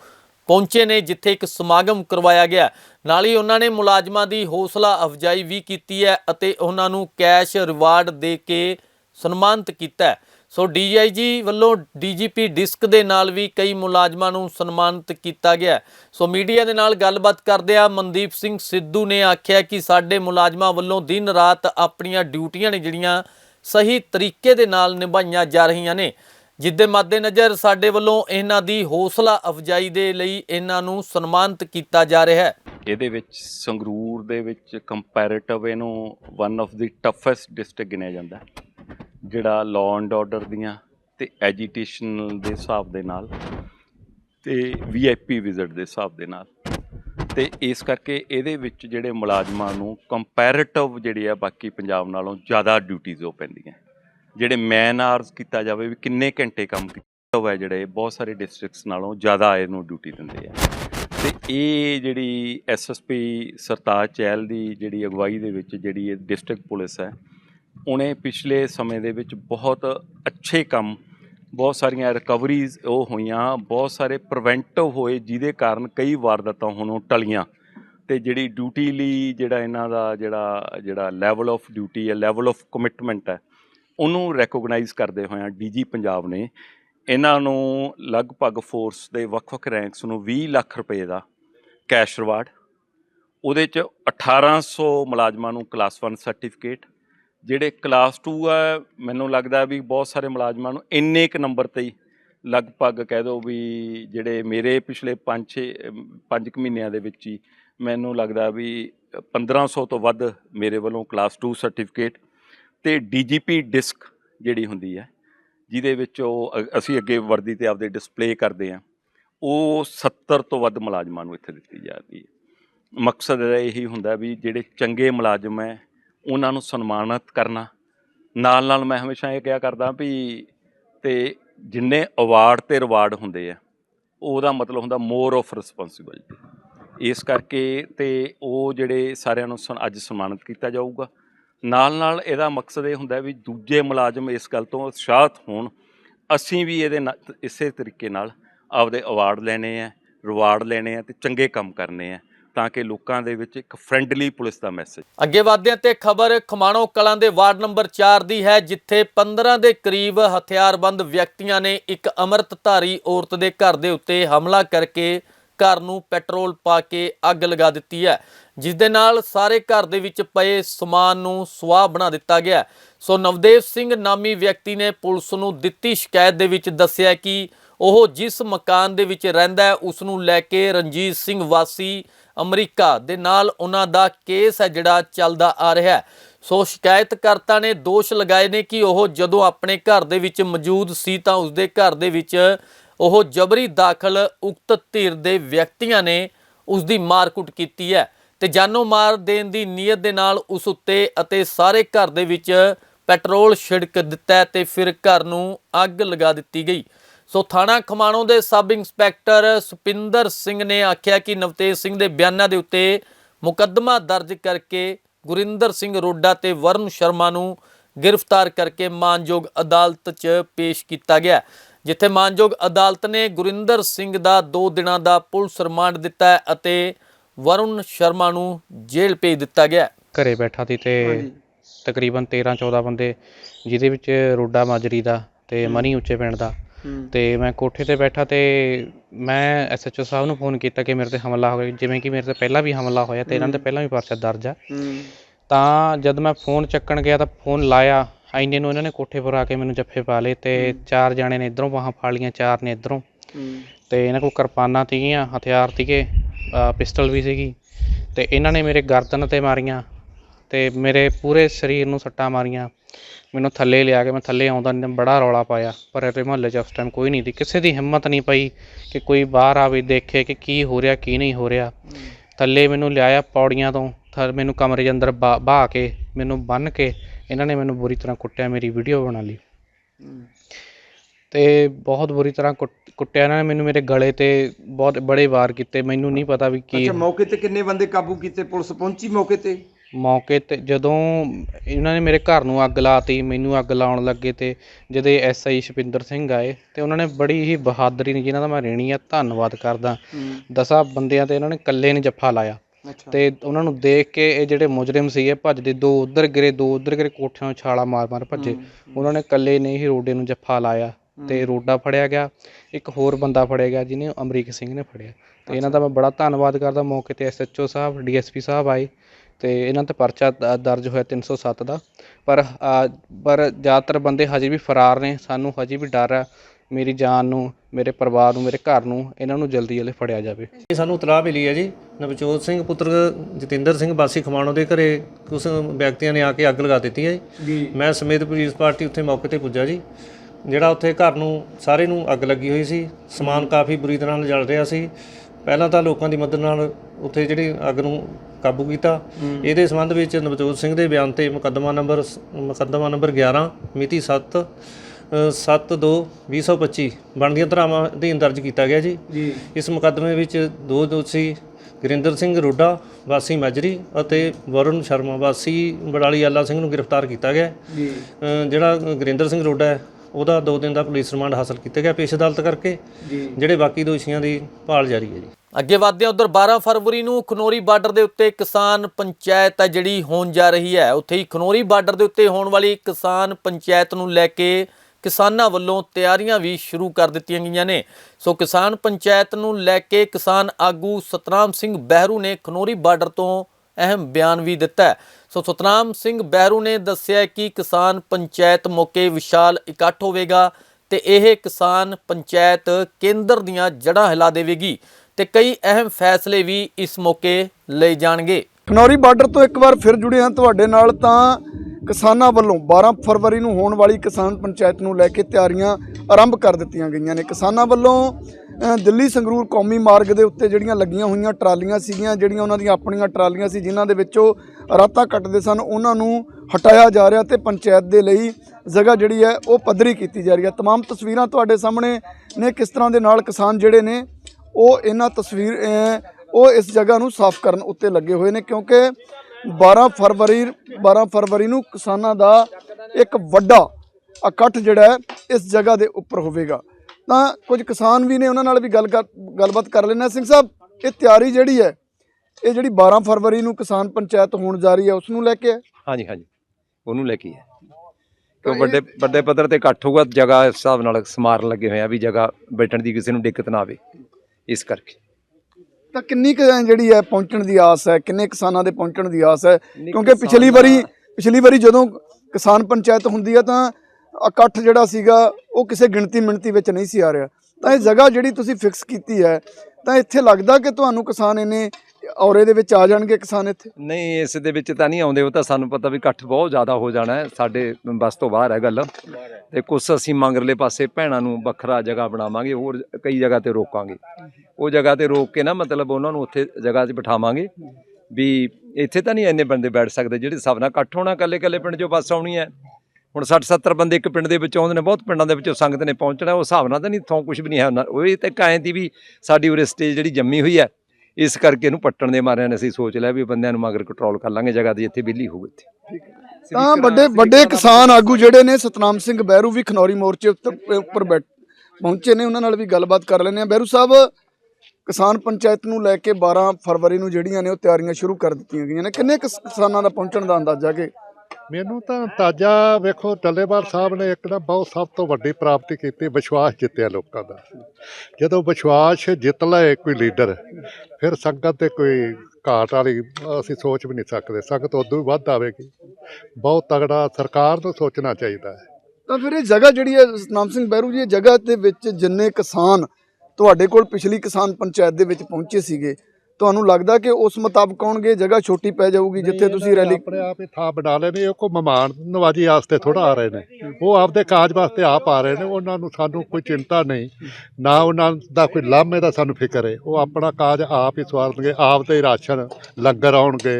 ਪਹੁੰਚੇ ਨੇ, ਜਿੱਥੇ ਇੱਕ ਸਮਾਗਮ ਕਰਵਾਇਆ ਗਿਆ ਨਾਲ ਹੀ ਉਹਨਾਂ ਨੇ ਮੁਲਾਜ਼ਮਾਂ ਦੀ ਹੌਸਲਾ ਅਫਜਾਈ ਵੀ ਕੀਤੀ ਹੈ ਅਤੇ ਉਹਨਾਂ ਨੂੰ ਕੈਸ਼ ਰਿਵਾਰਡ ਦੇ ਕੇ ਸਨਮਾਨਿਤ ਕੀਤਾ ਹੈ। ਸੋ ਡੀਆਈਜੀ ਵੱਲੋਂ ਡੀਜੀਪੀ ਡਿਸਕ ਦੇ ਨਾਲ ਵੀ ਕਈ ਮੁਲਾਜ਼ਮਾਂ ਨੂੰ ਸਨਮਾਨਿਤ ਕੀਤਾ ਗਿਆ ਸੋ ਮੀਡੀਆ ਦੇ ਨਾਲ ਗੱਲਬਾਤ ਕਰਦਿਆਂ ਮਨਦੀਪ ਸਿੰਘ ਸਿੱਧੂ ਨੇ ਆਖਿਆ ਕਿ ਸਾਡੇ ਮੁਲਾਜ਼ਮਾਂ ਵੱਲੋਂ ਦਿਨ ਰਾਤ ਆਪਣੀਆਂ ਡਿਊਟੀਆਂ ਨੇ ਜਿਹੜੀਆਂ ਸਹੀ ਤਰੀਕੇ ਦੇ ਨਾਲ ਨਿਭਾਈਆਂ ਜਾ ਰਹੀਆਂ ਨੇ। ਜਿੱਦੇ ਮੱਦੇਨਜ਼ਰ ਸਾਡੇ ਵੱਲੋਂ ਇਹਨਾਂ ਦੀ ਹੌਸਲਾ ਅਫਜਾਈ ਦੇ ਲਈ ਇਹਨਾਂ ਨੂੰ ਸਨਮਾਨਿਤ ਕੀਤਾ ਜਾ ਰਿਹਾ ਹੈ। ਇਹਦੇ ਵਿੱਚ ਸੰਗਰੂਰ ਦੇ ਵਿੱਚ ਕੰਪੈਰੀਟਿਵ ਇਹਨੂੰ one of the toughest district ਗਿਣਿਆ ਜਾਂਦਾ ਹੈ। ਜਿਹੜਾ ਲਾਅ ਐਂਡ ਆਰਡਰ ਦੀਆਂ ਤੇ ਐਜੀਟੇਸ਼ਨ ਦੇ ਹਿਸਾਬ ਦੇ ਨਾਲ ਤੇ ਵੀਆਈਪੀ ਵਿਜ਼ਿਟ ਦੇ ਹਿਸਾਬ ਦੇ ਨਾਲ। ਤੇ ਇਸ ਕਰਕੇ ਇਹਦੇ ਵਿੱਚ ਜਿਹੜੇ ਮੁਲਾਜ਼ਮਾਂ ਨੂੰ ਕੰਪੈਰੀਟਿਵ ਜਿਹੜੇ ਆ ਬਾਕੀ ਪੰਜਾਬ ਨਾਲੋਂ ਜ਼ਿਆਦਾ ਡਿਊਟੀਆਂ ਉਹ ਪੈਂਦੀਆਂ। ਜਿਹੜੇ ਮੈਨ ਆਵਰਸ ਕੀਤਾ ਜਾਵੇ ਵੀ ਕਿੰਨੇ ਘੰਟੇ ਕੰਮ ਕੀਤਾ ਹੋਇਆ ਜਿਹੜੇ ਬਹੁਤ ਸਾਰੇ ਡਿਸਟ੍ਰਿਕਟਸ ਨਾਲੋਂ ਜ਼ਿਆਦਾ ਇਹਨੂੰ ਡਿਊਟੀ ਦਿੰਦੇ ਆ। ਤੇ ਇਹ ਜਿਹੜੀ ਐਸਐਸਪੀ ਸਰਤਾਜ ਚਹਿਲ ਦੀ ਜਿਹੜੀ ਅਗਵਾਈ ਦੇ ਵਿੱਚ ਜਿਹੜੀ ਇਹ ਡਿਸਟ੍ਰਿਕਟ ਪੁਲਿਸ ਹੈ ਉਹਨੇ ਪਿਛਲੇ ਸਮੇਂ ਦੇ ਵਿੱਚ ਬਹੁਤ ਅੱਛੇ ਕੰਮ, ਬਹੁਤ ਸਾਰੀਆਂ ਰਿਕਵਰੀਜ਼ ਉਹ ਹੋਈਆਂ, ਬਹੁਤ ਸਾਰੇ ਪ੍ਰੀਵੈਂਟਿਵ ਹੋਏ ਜਿਹਦੇ ਕਾਰਨ ਕਈ ਵਾਰਦਾਤਾਂ ਹੁਣ ਉਹ ਟਲੀਆਂ। ਤੇ ਜਿਹੜੀ ਡਿਊਟੀ ਲਈ ਜਿਹੜਾ ਇਹਨਾਂ ਦਾ ਜਿਹੜਾ ਜਿਹੜਾ ਲੈਵਲ ਆਫ ਡਿਊਟੀ ਹੈ ਲੈਵਲ ਆਫ ਕਮਿਟਮੈਂਟ ਹੈ, ਉਹਨੂੰ ਰੈਕੋਗਨਾਈਜ਼ ਕਰਦੇ ਹੋਇਆਂ ਡੀਜੀ ਪੰਜਾਬ ਨੇ ਇਹਨਾਂ ਨੂੰ ਲਗਭਗ ਫੋਰਸ ਦੇ ਵੱਖ-ਵੱਖ ਰੈਂਕਸ ਨੂੰ 20 ਲੱਖ ਰੁਪਏ ਦਾ ਕੈਸ਼ ਰਿਵਾਰਡ ਉਹਦੇ ਚ 1800 ਮੁਲਾਜ਼ਮਾਂ ਨੂੰ ਕਲਾਸ 1 ਸਰਟੀਫਿਕੇਟ ਜਿਹੜੇ ਕਲਾਸ 2 ਆ, ਮੈਨੂੰ ਲੱਗਦਾ ਵੀ ਬਹੁਤ ਸਾਰੇ ਮੁਲਾਜ਼ਮਾਂ ਨੂੰ ਇੰਨੇ ਕੁ ਨੰਬਰ ਤੇ ਹੀ ਲਗਭਗ ਕਹਿ ਦਿਓ ਵੀ ਜਿਹੜੇ ਮੇਰੇ ਪਿਛਲੇ 5-6 5 ਮਹੀਨਿਆਂ ਦੇ ਵਿੱਚ ਹੀ ਮੈਨੂੰ ਲੱਗਦਾ ਵੀ 1500 ਤੋਂ ਵੱਧ ਮੇਰੇ ਵੱਲੋਂ ਕਲਾਸ 2 ਸਰਟੀਫਿਕੇਟ ਤੇ ਡੀਜੀਪੀ ਡਿਸਕ ਜਿਹੜੀ ਹੁੰਦੀ ਹੈ, ਜਿਹਦੇ ਵਿੱਚ ਉਹ ਅ- ਅਸੀਂ ਅੱਗੇ ਵਰਦੀ ਤੇ ਆਪਦੇ ਡਿਸਪਲੇ ਕਰਦੇ ਆ ਉਹ 70 ਤੋਂ ਵੱਧ ਮੁਲਾਜ਼ਮਾਂ ਨੂੰ ਇੱਥੇ ਦਿੱਤੀ ਜਾਂਦੀ ਹੈ। ਮਕਸਦ ਇਹੀ ਹੁੰਦਾ ਵੀ ਜਿਹੜੇ ਚੰਗੇ ਮੁਲਾਜ਼ਮ ਹੈ ਉਹਨਾਂ ਨੂੰ ਸਨਮਾਨਿਤ ਕਰਨਾ। ਨਾਲ ਨਾਲ ਮੈਂ ਹਮੇਸ਼ਾ ਇਹ ਕਿਹਾ ਕਰਦਾ ਵੀ ਤੇ ਜਿੰਨੇ ਅਵਾਰਡ ਤੇ ਰਿਵਾਰਡ ਹੁੰਦੇ ਆ, ਉਹਦਾ ਮਤਲਬ ਹੁੰਦਾ ਮੋਰ ਆਫ ਰਿਸਪੌਂਸਿਬਿਲਟੀ ਇਸ ਕਰਕੇ ਤੇ ਉਹ ਜਿਹੜੇ ਸਾਰਿਆਂ ਨੂੰ ਸਨ- ਅੱਜ ਸਨਮਾਨਿਤ ਕੀਤਾ ਜਾਊਗਾ। ਨਾਲ ਨਾਲ ਇਹਦਾ ਮਕਸਦ ਇਹ ਹੁੰਦਾ ਵੀ ਦੂਜੇ ਮੁਲਾਜ਼ਮ ਇਸ ਗੱਲ ਤੋਂ ਉਤਸ਼ਾਹਤ ਹੋਣ। ਅਸੀਂ ਵੀ ਇਹਦੇ ਨਾਲ- ਇਸੇ ਤਰੀਕੇ ਨਾਲ ਆਪਦੇ ਅਵਾਰਡ ਲੈਣੇ ਆ ਰਿਵਾਰਡ ਲੈਣੇ ਆ ਤੇ ਚੰਗੇ ਕੰਮ ਕਰਨੇ ਆ। ਤਾਂ ਕਿ ਲੋਕਾਂ ਦੇ ਵਿੱਚ ਇੱਕ ਫਰੈਂਡਲੀ ਪੁਲਿਸ ਦਾ ਮੈਸੇਜ। ਅੱਗੇ ਵਧਦੇ ਹਾਂ ਤੇ ਖਬਰ ਖਮਾਣੋ ਕਲਾਂ ਦੇ ਵਾਰਡ ਨੰਬਰ 4 ਦੀ ਹੈ, ਜਿੱਥੇ 15 ਦੇ ਕਰੀਬ ਹਥਿਆਰਬੰਦ ਵਿਅਕਤੀਆਂ ਨੇ ਇੱਕ ਅੰਮ੍ਰਿਤਧਾਰੀ ਔਰਤ ਦੇ ਘਰ ਦੇ ਉੱਤੇ ਹਮਲਾ ਕਰਕੇ ਘਰ ਨੂੰ ਪੈਟਰੋਲ ਪਾ ਕੇ ਅੱਗ ਲਗਾ ਦਿੱਤੀ ਹੈ। ਜਿਸ ਦੇ ਨਾਲ ਸਾਰੇ ਘਰ ਦੇ ਵਿੱਚ ਪਏ ਸਮਾਨ ਨੂੰ ਸੁਆਹ ਬਣਾ ਦਿੱਤਾ ਗਿਆ ਸੋ ਨਵਦੇਵ ਸਿੰਘ ਨਾਮੀ ਵਿਅਕਤੀ ਨੇ ਪੁਲਿਸ ਨੂੰ ਦਿੱਤੀ ਸ਼ਿਕਾਇਤ ਦੇ ਵਿੱਚ ਦੱਸਿਆ ਕਿ ਉਹ ਜਿਸ ਮਕਾਨ ਦੇ ਵਿੱਚ ਰਹਿੰਦਾ ਹੈ, ਉਸ ਨੂੰ ਲੈ ਕੇ ਰਣਜੀਤ ਸਿੰਘ ਵਾਸੀ ਅਮਰੀਕਾ ਦੇ ਨਾਲ ਉਹਨਾਂ ਦਾ ਕੇਸ ਹੈ ਜਿਹੜਾ ਚੱਲਦਾ ਆ ਰਿਹਾ ਹੈ। ਸੋ ਸ਼ਿਕਾਇਤਕਰਤਾ ਨੇ ਦੋਸ਼ ਲਗਾਏ ਨੇ ਕਿ ਉਹ ਜਦੋਂ ਆਪਣੇ ਘਰ ਦੇ ਵਿੱਚ ਮੌਜੂਦ ਸੀ ਤਾਂ ਉਸਦੇ ਘਰ ਦੇ ਵਿੱਚ ਉਹ ਜਬਰੀ ਦਾਖਲ ਉਕਤ ਧਿਰ ਦੇ ਵਿਅਕਤੀਆਂ ਨੇ ਉਸਦੀ ਮਾਰਕੁੱਟ ਕੀਤੀ ਹੈ ਤੇ ਜਾਨੋਂ ਮਾਰ ਦੇਣ ਦੀ ਨੀਅਤ ਦੇ ਨਾਲ ਉਸ ਉੱਤੇ ਅਤੇ ਸਾਰੇ ਘਰ ਦੇ ਵਿੱਚ ਪੈਟਰੋਲ ਛਿੜਕ ਦਿੱਤਾ ਹੈ ਤੇ ਫਿਰ ਘਰ ਨੂੰ ਅੱਗ ਲਗਾ ਦਿੱਤੀ ਗਈ। ਸੋ ਥਾਣਾ ਖਮਾਣੋ ਦੇ ਸਬ ਇੰਸਪੈਕਟਰ ਸੁਪਿੰਦਰ ਸਿੰਘ ਨੇ ਆਖਿਆ ਕਿ ਨਵਤੇਜ ਸਿੰਘ ਦੇ ਬਿਆਨਾਂ ਦੇ ਉੱਤੇ ਮੁਕੱਦਮਾ ਦਰਜ ਕਰਕੇ ਗੁਰਿੰਦਰ ਸਿੰਘ ਰੋਡਾ ਤੇ ਵਰਨ ਸ਼ਰਮਾ ਨੂੰ ਗ੍ਰਿਫਤਾਰ ਕਰਕੇ ਮਾਨਯੋਗ ਅਦਾਲਤ 'ਚ ਪੇਸ਼ ਕੀਤਾ ਗਿਆ ਜਿੱਥੇ ਮਾਨਯੋਗ ਅਦਾਲਤ ਨੇ ਗੁਰਿੰਦਰ ਸਿੰਘ ਦਾ 2 ਦਿਨਾਂ ਦਾ ਪੁਲਿਸ ਰਿਮਾਂਡ ਦਿੱਤਾ ਹੈ ਅਤੇ ਵਰੁਣ ਸ਼ਰਮਾ ਨੂੰ ਜੇਲ੍ਹ ਭੇਜ ਦਿੱਤਾ ਗਿਆ। ਘਰੇ ਬੈਠਾ ਸੀ ਤੇ ਤਕਰੀਬਨ 13 14 ਬੰਦੇ ਜਿਹਦੇ ਵਿੱਚ ਰੋਡਾ ਮਾਜਰੀ ਦਾ ਤੇ ਮਨੀ ਉੱਚੇ ਪਿੰਡ ਦਾ ਤੇ ਮੈਂ ਕੋਠੇ ਤੇ ਬੈਠਾ ਤੇ ਮੈਂ ਐਸਐਚਓ ਸਾਹਿਬ ਨੂੰ ਫੋਨ ਕੀਤਾ ਕਿ ਮੇਰੇ ਤੇ ਹਮਲਾ ਹੋ ਗਿਆ ਜਿਵੇਂ ਕਿ ਮੇਰੇ ਤੇ ਪਹਿਲਾਂ ਵੀ ਹਮਲਾ ਹੋਇਆ ਤੇ ਇਹਨਾਂ ਦੇ ਪਹਿਲਾਂ ਵੀ ਪਰਚਾ ਦਰਜ ਆ। ਤਾਂ ਜਦ ਮੈਂ ਫੋਨ ਚੱਕਣ ਗਿਆ ਤਾਂ ਫੋਨ ਲਾਇਆ ਐਨੇ ਨੂੰ ਇਹਨਾਂ ਨੇ ਕੋਠੇ ਪਰ ਆ ਕੇ ਮੈਨੂੰ ਜੱਫੇ ਪਾ ਲਏ ਤੇ ਚਾਰ ਜਾਣੇ ਨੇ ਇਧਰੋਂ ਬਾਹਾਂ ਫਾੜ ਲਈਆਂ ਚਾਰ ਨੇ ਇਧਰੋਂ। ਤੇ ਇਹਨਾਂ ਕੋਲ ਕਿਰਪਾਨਾਂ ਸੀਗੀਆਂ ਹਥਿਆਰ ਸੀਗੇ ਪਿਸਟਲ ਵੀ ਸੀਗੀ। ਤੇ ਇਹਨਾਂ ਨੇ ਮੇਰੇ ਗਰਦਨ ਤੇ ਮਾਰੀਆਂ ਤੇ ਮੇਰੇ ਪੂਰੇ ਸਰੀਰ ਨੂੰ ਸੱਟਾਂ ਮਾਰੀਆਂ। ਮੈਨੂੰ ਥੱਲੇ ਲਿਆ ਕੇ ਮੈਂ ਥੱਲੇ ਆਉਂਦਾ ਨਹੀਂ ਬੜਾ ਰੌਲਾ ਪਾਇਆ। ਪਰ ਇਹਦੇ ਮੁਹੱਲੇ 'ਚ ਉਸ ਟਾਈਮ ਕੋਈ ਨਹੀਂ ਸੀ। ਕਿਸੇ ਦੀ ਹਿੰਮਤ ਨਹੀਂ ਪਈ ਕਿ ਕੋਈ ਬਾਹਰ ਆਵੇ, ਦੇਖੇ ਕਿ ਕੀ ਹੋ ਰਿਹਾ, ਕੀ ਨਹੀਂ ਹੋ ਰਿਹਾ। ਥੱਲੇ ਮੈਨੂੰ ਲਿਆਇਆ ਪੌੜੀਆਂ ਤੋਂ। ਥ, ਮੈਨੂੰ ਕਮਰੇ ਦੇ ਅੰਦਰ ਬਾ ਬਾਹ ਕੇ, ਮੈਨੂੰ ਬੰਨ ਕੇ ਇਹਨਾਂ ਨੇ ਮੈਨੂੰ ਬੁਰੀ ਤਰ੍ਹਾਂ ਕੁੱਟਿਆ, ਮੇਰੀ ਵੀਡੀਓ ਬਣਾ ਲਈ। ਤੇ ਬਹੁਤ ਬੁਰੀ ਤਰ੍ਹਾਂ ਕੁੱਟ- ਕੁੱਟਿਆ ਇਹਨਾਂ ਨੇ ਮੈਨੂੰ, ਮੇਰੇ ਗਲੇ ਤੇ ਬਹੁਤ ਬੜੇ ਵਾਰ ਕੀਤੇ। ਮੈਨੂੰ ਨਹੀਂ ਪਤਾ ਵੀ ਕੀ ਅੱਛਾ, ਮੌਕੇ ਤੇ ਕਿੰਨੇ ਬੰਦੇ ਕਾਬੂ ਕੀਤੇ? ਪੁਲਿਸ ਪਹੁੰਚੀ ਮੌਕੇ ਤੇ? ਮੌਕੇ ਤੇ ਜਦੋਂ ਇਹਨਾਂ ਨੇ ਮੇਰੇ ਘਰ ਨੂੰ ਅੱਗ ਲਾਤੀ ਮੈਨੂੰ ਅੱਗ ਲਾਉਣ ਲੱਗੇ ਤੇ ਜਦੋਂ ਐਸਆਈ ਸ਼ਪਿੰਦਰ ਸਿੰਘ ਆਏ ਤੇ ਉਹਨਾਂ ਨੇ ਬੜੀ ਹੀ ਬਹਾਦਰੀ ਨਾਲ ਜਿਨ੍ਹਾਂ ਦਾ ਮੈਂ ਰੇਣੀ ਆ ਧੰਨਵਾਦ ਕਰਦਾ। ਦਸਾਂ ਬੰਦਿਆਂ ਤੇ ਇਹਨਾਂ ਨੇ ਇਕੱਲੇ ਨੇ ਜੱਫਾ ਲਾਇਆ। ਅੱਛਾ। ਤੇ ਉਹਨਾਂ ਨੂੰ ਦੇਖ ਕੇ ਇਹ ਜਿਹੜੇ ਮੁਜਰਮ ਸੀਗੇ ਭੱਜਦੇ ਦੋ ਉਧਰ ਗਿਰੇ ਦੋ ਉਧਰ ਗਿਰੇ ਕੋਠਿਆਂ ਨੂੰ ਛਾਲਾ ਮਾਰ ਮਾਰ ਭੱਜੇ। ਉਹਨਾਂ ਨੇ ਇਕੱਲੇ ਨੇ ਹੀ ਰੋਡੇ ਨੂੰ ਜੱਫਾ ਲਾਇਆ ਤੇ ਰੋਡਾ ਫੜਿਆ ਗਿਆ ਇੱਕ ਹੋਰ ਬੰਦਾ ਫੜਿਆ ਗਿਆ ਜਿਹਨੇ ਅਮਰੀਕ ਸਿੰਘ ਨੇ ਫੜਿਆ। ਤੇ ਇਹਨਾਂ ਦਾ ਮੈਂ ਬੜਾ ਧੰਨਵਾਦ ਕਰਦਾ। ਮੌਕੇ ਤੇ ਐਸਐਚਓ ਸਾਹਿਬ ਡੀਐਸਪੀ ਸਾਹਿਬ ਆਏ। ਤੇ ਇਹਨਾਂ ਤੇ ਪਰਚਾ ਦ- ਦਰਜ ਹੋਇਆ 307 ਦਾ। ਪਰ ਆ, ਪਰ ਜ਼ਿਆਦਾਤਰ ਬੰਦੇ ਹਜੇ ਵੀ ਫਰਾਰ ਨੇ। ਸਾਨੂੰ ਹਜੇ ਵੀ ਡਰ ਹੈ ਮੇਰੀ ਜਾਨ ਨੂੰ ਮੇਰੇ ਪਰਿਵਾਰ ਨੂੰ ਮੇਰੇ ਘਰ ਨੂੰ ਇਹਨਾਂ ਨੂੰ ਜਲਦੀ ਜਲਦੀ ਫੜਿਆ ਜਾਵੇ। ਇਹ ਸਾਨੂੰ ਇਤਲਾਹ ਮਿਲੀ ਹੈ ਜੀ ਨਵਜੋਤ ਸਿੰਘ ਪੁੱਤਰ ਜਤਿੰਦਰ ਸਿੰਘ ਬਾਸੀ ਖਮਾਣੋ ਦੇ ਘਰੇ ਕੁਝ ਵਿਅਕਤੀਆਂ ਨੇ ਆ ਕੇ ਅੱਗ ਲਗਾ ਦਿੱਤੀ ਹੈ ਜੀ। ਮੈਂ ਸਮੇਤ ਪੁਲਿਸ ਪਾਰਟੀ ਉੱਥੇ ਮੌਕੇ ਤੇ ਪੁੱਜਾ ਜੀ ਜਿਹੜਾ ਉੱਥੇ ਘਰ ਨੂੰ ਸਾਰੇ ਨੂੰ ਅੱਗ ਲੱਗੀ ਹੋਈ ਸੀ। ਸਮਾਨ ਕਾਫੀ ਬੁਰੀ ਤਰ੍ਹਾਂ ਨਾਲ ਜਲ ਰਿਹਾ ਸੀ। ਪਹਿਲਾਂ ਤਾਂ ਲੋਕਾਂ ਦੀ ਮਦਦ ਨਾਲ ਉੱਥੇ ਜਿਹੜੀ ਅੱਗ ਨੂੰ ਕਾਬੂ ਕੀਤਾ। ਇਹਦੇ ਸੰਬੰਧ ਵਿੱਚ ਨਵਜੋਤ ਸਿੰਘ ਦੇ ਬਿਆਨ ਤੇ ਮੁਕੱਦਮਾ ਨੰਬਰ ਮੁਕੱਦਮਾ ਨੰਬਰ 11 ਮਿਤੀ 7 7/2/2025 ਬਣਦੀਆਂ ਧਾਰਾਵਾਂ ਅਧੀਨ ਦਰਜ ਕੀਤਾ ਗਿਆ ਜੀ। ਜੀ। ਇਸ ਮੁਕੱਦਮੇ ਵਿੱਚ ਦੋ ਦੋਸ਼ੀ ਗੁਰਿੰਦਰ ਸਿੰਘ ਰੋਡਾ ਵਾਸੀ ਮਾਜਰੀ ਅਤੇ ਵਰੁਣ ਸ਼ਰਮਾ ਵਾਸੀ ਬੜਾਲੀ ਆਲਾ ਸਿੰਘ ਨੂੰ ਗ੍ਰਿਫਤਾਰ ਕੀਤਾ ਗਿਆ। ਜੀ। ਜਿਹੜਾ ਗੁਰਿੰਦਰ ਸਿੰਘ ਰੋਡਾ ਹੈ ਉਹਦਾ 2 ਦਿਨ ਦਾ ਪੁਲਿਸ ਰਿਮਾਂਡ ਹਾਸਲ ਕੀਤਾ ਗਿਆ ਪੇਸ਼ ਅਦਾਲਤ ਕਰਕੇ। ਜਿਹੜੇ ਬਾਕੀ ਦੋਸ਼ੀਆਂ ਦੀ ਭਾਲ ਜਾਰੀ ਹੈ ਜੀ। ਅੱਗੇ ਵਧਦੇ ਹਾਂ, ਉਧਰ 12 ਫਰਵਰੀ ਨੂੰ ਖਨੋਰੀ ਬਾਰਡਰ ਦੇ ਉੱਤੇ ਕਿਸਾਨ ਪੰਚਾਇਤ ਹੈ ਜਿਹੜੀ ਹੋਣ ਜਾ ਰਹੀ ਹੈ। ਉੱਥੇ ਹੀ ਖਨੋਰੀ ਬਾਰਡਰ ਦੇ ਉੱਤੇ ਹੋਣ ਵਾਲੀ ਕਿਸਾਨ ਪੰਚਾਇਤ ਨੂੰ ਲੈ ਕੇ ਕਿਸਾਨਾਂ ਵੱਲੋਂ ਤਿਆਰੀਆਂ ਵੀ ਸ਼ੁਰੂ ਕਰ ਦਿੱਤੀਆਂ ਗਈਆਂ ਨੇ। ਸੋ ਕਿਸਾਨ ਪੰਚਾਇਤ ਨੂੰ ਲੈ ਕੇ ਕਿਸਾਨ ਆਗੂ ਸਤਨਾਮ ਸਿੰਘ ਬਹਿਰੂ ਨੇ ਖਨੋਰੀ ਬਾਰਡਰ ਤੋਂ ਅਹਿਮ ਬਿਆਨ ਵੀ ਦਿੱਤਾ ਸੋ ਸਤਨਾਮ ਸਿੰਘ ਬਹਿਰੂ ਨੇ ਦੱਸਿਆ ਕਿ ਕਿਸਾਨ ਪੰਚਾਇਤ ਮੌਕੇ ਵਿਸ਼ਾਲ ਇਕੱਠ ਹੋਵੇਗਾ ਤੇ ਇਹ ਕਿਸਾਨ ਪੰਚਾਇਤ ਕੇਂਦਰ ਦੀਆਂ ਜੜ੍ਹਾਂ ਹਿਲਾ ਦੇਵੇਗੀ। ਤੇ ਕਈ ਅਹਿਮ ਫੈਸਲੇ ਵੀ ਇਸ ਮੌਕੇ ਲਏ ਜਾਣਗੇ ਖਨੌਰੀ ਬਾਰਡਰ ਤੋਂ ਇੱਕ ਵਾਰ ਫਿਰ ਜੁੜੇ ਹਾਂ ਤੁਹਾਡੇ ਨਾਲ ਤਾਂ ਕਿਸਾਨਾਂ ਵੱਲੋਂ 12 ਫਰਵਰੀ ਨੂੰ ਹੋਣ ਵਾਲੀ ਕਿਸਾਨ ਪੰਚਾਇਤ ਨੂੰ ਲੈ ਕੇ ਤਿਆਰੀਆਂ ਆਰੰਭ ਕਰ ਦਿੱਤੀਆਂ ਗਈਆਂ ਨੇ ਕਿਸਾਨਾਂ ਵੱਲੋਂ ਅ, ਦਿੱਲੀ ਸੰਗਰੂਰ ਕੌਮੀ ਮਾਰਗ ਦੇ ਉੱਤੇ ਜਿਹੜੀਆਂ ਲੱਗੀਆਂ ਹੋਈਆਂ ਟਰਾਲੀਆਂ ਸੀਗੀਆਂ ਜਿਹੜੀਆਂ ਉਹਨਾਂ ਦੀਆਂ ਆਪਣੀਆਂ ਟਰਾਲੀਆਂ ਸੀ ਜਿਨ੍ਹਾਂ ਦੇ ਵਿੱਚੋਂ ਰਾਤਾਂ ਕੱਟਦੇ ਸਨ ਉਹਨਾਂ ਨੂੰ ਹਟਾਇਆ ਜਾ ਰਿਹਾ ਤੇ ਪੰਚਾਇਤ ਦੇ ਲਈ ਜਗ੍ਹਾ ਜਿਹੜੀ ਹੈ ਉਹ ਪੱਧਰੀ ਕੀਤੀ ਜਾ ਰਹੀ ਹੈ तमाम ਤਸਵੀਰਾਂ ਤੁਹਾਡੇ ਸਾਹਮਣੇ ਨੇ ਕਿਸ ਤਰ੍ਹਾਂ ਦੇ ਨਾਲ ਕਿਸਾਨ ਜਿਹੜੇ ਨੇ ਉਹ ਇਹਨਾਂ ਤਸਵੀਰ ਉਹ ਇਸ ਜਗ੍ਹਾ ਨੂੰ ਸਾਫ਼ ਕਰਨ ਉੱਤੇ ਲੱਗੇ ਹੋਏ ਨੇ ਕਿਉਂਕਿ 12 ਫਰਵਰੀ 12 ਫਰਵਰੀ ਨੂੰ ਕਿਸਾਨਾਂ ਦਾ ਇੱਕ ਵੱਡਾ ਇਕੱਠ ਜਿਹੜਾ ਇਸ ਜਗ੍ਹਾ ਦੇ ਉੱਪਰ ਹੋਵੇਗਾ। ਤਾਂ ਕੁਝ ਕਿਸਾਨ ਵੀ ਨੇ ਉਹਨਾਂ ਨਾਲ ਵੀ ਗੱਲ ਗੱਲਬਾਤ ਕਰ ਲੈਣਾ ਸਿੰਘ ਸਾਹਿਬ ਇਹ ਤਿਆਰੀ ਜਿਹੜੀ ਹੈ ਇਹ ਜਿਹੜੀ 12 ਫਰਵਰੀ ਨੂੰ ਕਿਸਾਨ ਪੰਚਾਇਤ ਹੋਣ ਜਾ ਰਹੀ ਹੈ ਉਸ ਨੂੰ ਲੈ ਕੇ ਹੈ? ਹਾਂਜੀ ਹਾਂਜੀ। ਉਹਨੂੰ ਲੈ ਕੇ ਹੈ। ਕਿਉਂ ਵੱਡੇ ਵੱਡੇ ਪੱਧਰ ਤੇ ਇਕੱਠ ਹੋਊਗਾ ਜਗ੍ਹਾ ਇਸ ਹਿਸਾਬ ਨਾਲ ਸਮਾਰਨ ਲੱਗੇ ਹੋਏ ਆ ਵੀ ਜਗ੍ਹਾ ਬੈਠਣ ਦੀ ਕਿਸੇ ਨੂੰ ਦਿੱਕਤ ਨਾ ਆਵੇ। ਇਸ ਕਰਕੇ। ਤਾਂ ਕਿੰਨੀ ਕੁ ਜਿਹੜੀ ਹੈ ਪਹੁੰਚਣ ਦੀ ਆਸ ਹੈ ਕਿੰਨੇ ਕਿਸਾਨਾਂ ਦੇ ਪਹੁੰਚਣ ਦੀ ਆਸ ਹੈ ਕਿਉਂਕਿ ਪਿਛਲੀ ਵਾਰੀ ਪਿਛਲੀ ਵਾਰੀ ਜਦੋਂ ਕਿਸਾਨ ਪੰਚਾਇਤ ਹੁੰਦੀ ਹੈ ਤਾਂ ਇਕੱਠ ਜਿਹੜਾ ਸੀਗਾ ਉਹ ਕਿਸੇ ਗਿਣਤੀ ਮਿਣਤੀ ਵਿੱਚ ਨਹੀਂ ਸੀ ਆ ਰਿਹਾ। ਤਾਂ ਇਹ ਜਗ੍ਹਾ ਜਿਹੜੀ ਤੁਸੀਂ ਫਿਕਸ ਕੀਤੀ ਹੈ ਤਾਂ ਇੱਥੇ ਲੱਗਦਾ ਕਿ ਤੁਹਾਨੂੰ ਕਿਸਾਨ ਇਹਨੇ ਔਰੇ ਦੇ ਵਿੱਚ ਆ ਜਾਣਗੇ ਕਿਸਾਨ ਇੱਥੇ? ਨਹੀਂ, ਇਸ ਦੇ ਵਿੱਚ ਤਾਂ ਨਹੀਂ ਆਉਂਦੇ। ਉਹ ਤਾਂ ਸਾਨੂੰ ਪਤਾ ਵੀ ਇਕੱਠ ਬਹੁਤ ਜ਼ਿਆਦਾ ਹੋ ਜਾਣਾ ਹੈ। ਸਾਡੇ ਬਸ ਤੋਂ ਬਾਹਰ ਹੈ ਗੱਲ। ਤੇ ਕੁਛ ਅਸੀਂ ਮੰਗਰਲੇ ਪਾਸੇ ਭੈਣਾਂ ਨੂੰ ਵੱਖਰਾ ਜਗ੍ਹਾ ਬਣਾਵਾਂਗੇ, ਹੋਰ ਕਈ ਜਗ੍ਹਾ ਤੇ ਰੋਕਾਂਗੇ। ਉਹ ਜਗ੍ਹਾ ਤੇ ਰੋਕ ਕੇ ਨਾ, ਮਤਲਬ ਉਹਨਾਂ ਨੂੰ ਉੱਥੇ ਜਗ੍ਹਾ 'ਚ ਬਿਠਾਵਾਂਗੇ ਵੀ ਇੱਥੇ ਤਾਂ ਨਹੀਂ ਇੰਨੇ ਬੰਦੇ ਬੈਠ ਸਕਦੇ, ਜਿਹੜੇ ਹਿਸਾਬ ਨਾਲ ਇਕੱਠ ਹੋਣਾ ਕੱਲੇ ਕੱਲੇ ਪਿੰਡ 'ਚੋਂ ਬੱਸ ਆਉਣੀ ਹੈ। ਹੁਣ 60 70 ਬੰਦੇ ਇੱਕ ਪਿੰਡ ਦੇ ਵਿੱਚ ਆਉਂਦੇ ਨੇ, ਬਹੁਤ ਪਿੰਡਾਂ ਦੇ ਵਿੱਚੋਂ ਸੰਗਤ ਨੇ ਪਹੁੰਚਣਾ, ਉਹ ਹਿਸਾਬ ਨਾਲ ਤਾਂ ਨਹੀਂ ਥੋਂ ਕੁਝ ਵੀ ਨਹੀਂ ਹੈ। ਉਹਨਾਂ- ਉਹ ਇਹ ਤੇ ਕਾਇਂ ਦੀ ਵੀ ਸਾਡੀ ਉਰੇ ਸਟੇਜ ਜਿਹੜੀ ਜੰਮੀ ਹੋਈ ਹੈ। ਇਸ ਕਰਕੇ ਇਹਨੂੰ ਪੱਟਣ ਦੇ ਮਾਰਿਆਂ ਨੇ ਅਸੀਂ ਸੋਚ ਲਿਆ ਵੀ ਬੰਦਿਆਂ ਨੂੰ ਮਗਰ ਕੰਟਰੋਲ ਕਰ ਲਾਂਗੇ ਜਗ੍ਹਾ ਦੀ ਇੱਥੇ ਵਿਹਲੀ ਹੋਊ ਇੱਥੇ। ਤਾਂ ਵੱਡੇ ਵੱਡੇ ਕਿਸਾਨ ਆਗੂ ਜਿਹੜੇ ਨੇ ਸਤਨਾਮ ਸਿੰਘ ਬਹਿਰੂ ਵੀ ਖਨੌਰੀ ਮੋਰਚੇ ਉੱਤੇ ਉੱਪਰ ਬੈਠ ਪਹੁੰਚੇ ਨੇ ਉਹਨਾਂ ਨਾਲ ਵੀ ਗੱਲਬਾਤ ਕਰ ਲੈਂਦੇ ਆ ਬਹਿਰੂ ਸਾਹਿਬ ਕਿਸਾਨ ਪੰਚਾਇਤ ਨੂੰ ਲੈ ਕੇ 12 ਫਰਵਰੀ ਨੂੰ ਜਿਹੜੀਆਂ ਨੇ ਉਹ ਤਿਆਰੀਆਂ ਸ਼ੁਰੂ ਕਰ ਦਿੱਤੀਆਂ ਗਈਆਂ ਨੇ। ਕਿੰਨੇ ਕਿਸ- ਕਿਸਾਨਾਂ ਦਾ ਪਹੁੰਚਣ ਦਾ ਅੰਦਾਜ਼ਾ ਕਿ ਮੈਨੂੰ ਤਾਂ ਤਾਜਾ ਵੇਖੋ ਟੱਲੇਵਾਲ ਸਾਹਿਬ ਨੇ ਇੱਕ ਨਾ ਬਹੁਤ ਸਭ ਤੋਂ ਵੱਡੀ ਪ੍ਰਾਪਤੀ ਕੀਤੀ, ਵਿਸ਼ਵਾਸ ਜਿੱਤਿਆ ਲੋਕਾਂ ਦਾ। ਜਦੋਂ ਵਿਸ਼ਵਾਸ ਜਿੱਤ ਲਏ ਕੋਈ ਲੀਡਰ, ਫਿਰ ਸੰਗਤ ਤੇ ਕੋਈ ਘਾਟ ਵਾਲੀ ਅਸੀਂ ਸੋਚ ਵੀ ਨਹੀਂ ਸਕਦੇ। ਸੰਗਤ ਉਦੋਂ ਵੀ ਵੱਧ ਆਵੇਗੀ। ਬਹੁਤ ਤਗੜਾ ਸਰਕਾਰ ਨੂੰ ਸੋਚਣਾ ਚਾਹੀਦਾ ਹੈ। ਤਾਂ ਫਿਰ ਇਹ ਜਗ੍ਹਾ ਜਿਹੜੀ ਹੈ ਸਤਨਾਮ ਸਿੰਘ ਬਹਿਰੂ ਜੀ, ਇਹ ਜਗ੍ਹਾ ਦੇ ਵਿੱਚ ਜਿੰਨੇ ਕਿਸਾਨ ਤੁਹਾਡੇ ਕੋਲ ਪਿਛਲੀ ਕਿਸਾਨ ਪੰਚਾਇਤ ਦੇ ਵਿੱਚ ਪਹੁੰਚੇ ਸੀਗੇ ਤੁਹਾਨੂੰ ਲੱਗਦਾ ਕਿ ਉਸ ਮੁਤਾਬਕ ਆਉਣਗੇ? ਜਗ੍ਹਾ ਛੋਟੀ ਪੈ ਜਾਊਗੀ ਜਿੱਥੇ ਤੁਸੀਂ ਰੈਲੀ ਆਪਣੇ ਆਪ ਹੀ ਥਾਂ ਬਣਾ ਲੈਣੇ ਉਹ ਕੋ ਮਹਿਮਾਨ ਨਵਾਜੀ ਵਾਸਤੇ ਥੋੜਾ ਆ ਰਹੇ ਨੇ। ਉਹ ਆਪਦੇ ਕਾਜ ਵਾਸਤੇ ਆਪ ਆ ਰਹੇ ਨੇ ਉਹਨਾਂ ਨੂੰ ਸਾਨੂੰ ਕੋਈ ਚਿੰਤਾ ਨਹੀਂ ਨਾ ਉਹਨਾਂ ਦਾ ਕੋਈ ਲਾਮੇ ਦਾ ਸਾਨੂੰ ਫਿਕਰ ਹੈ। ਉਹ ਆਪਣਾ ਕਾਜ ਆਪ ਹੀ ਸਵਾਰਨਗੇ ਆਪਦੇ ਰਾਸ਼ਨ ਲੰਗਰ ਆਉਣਗੇ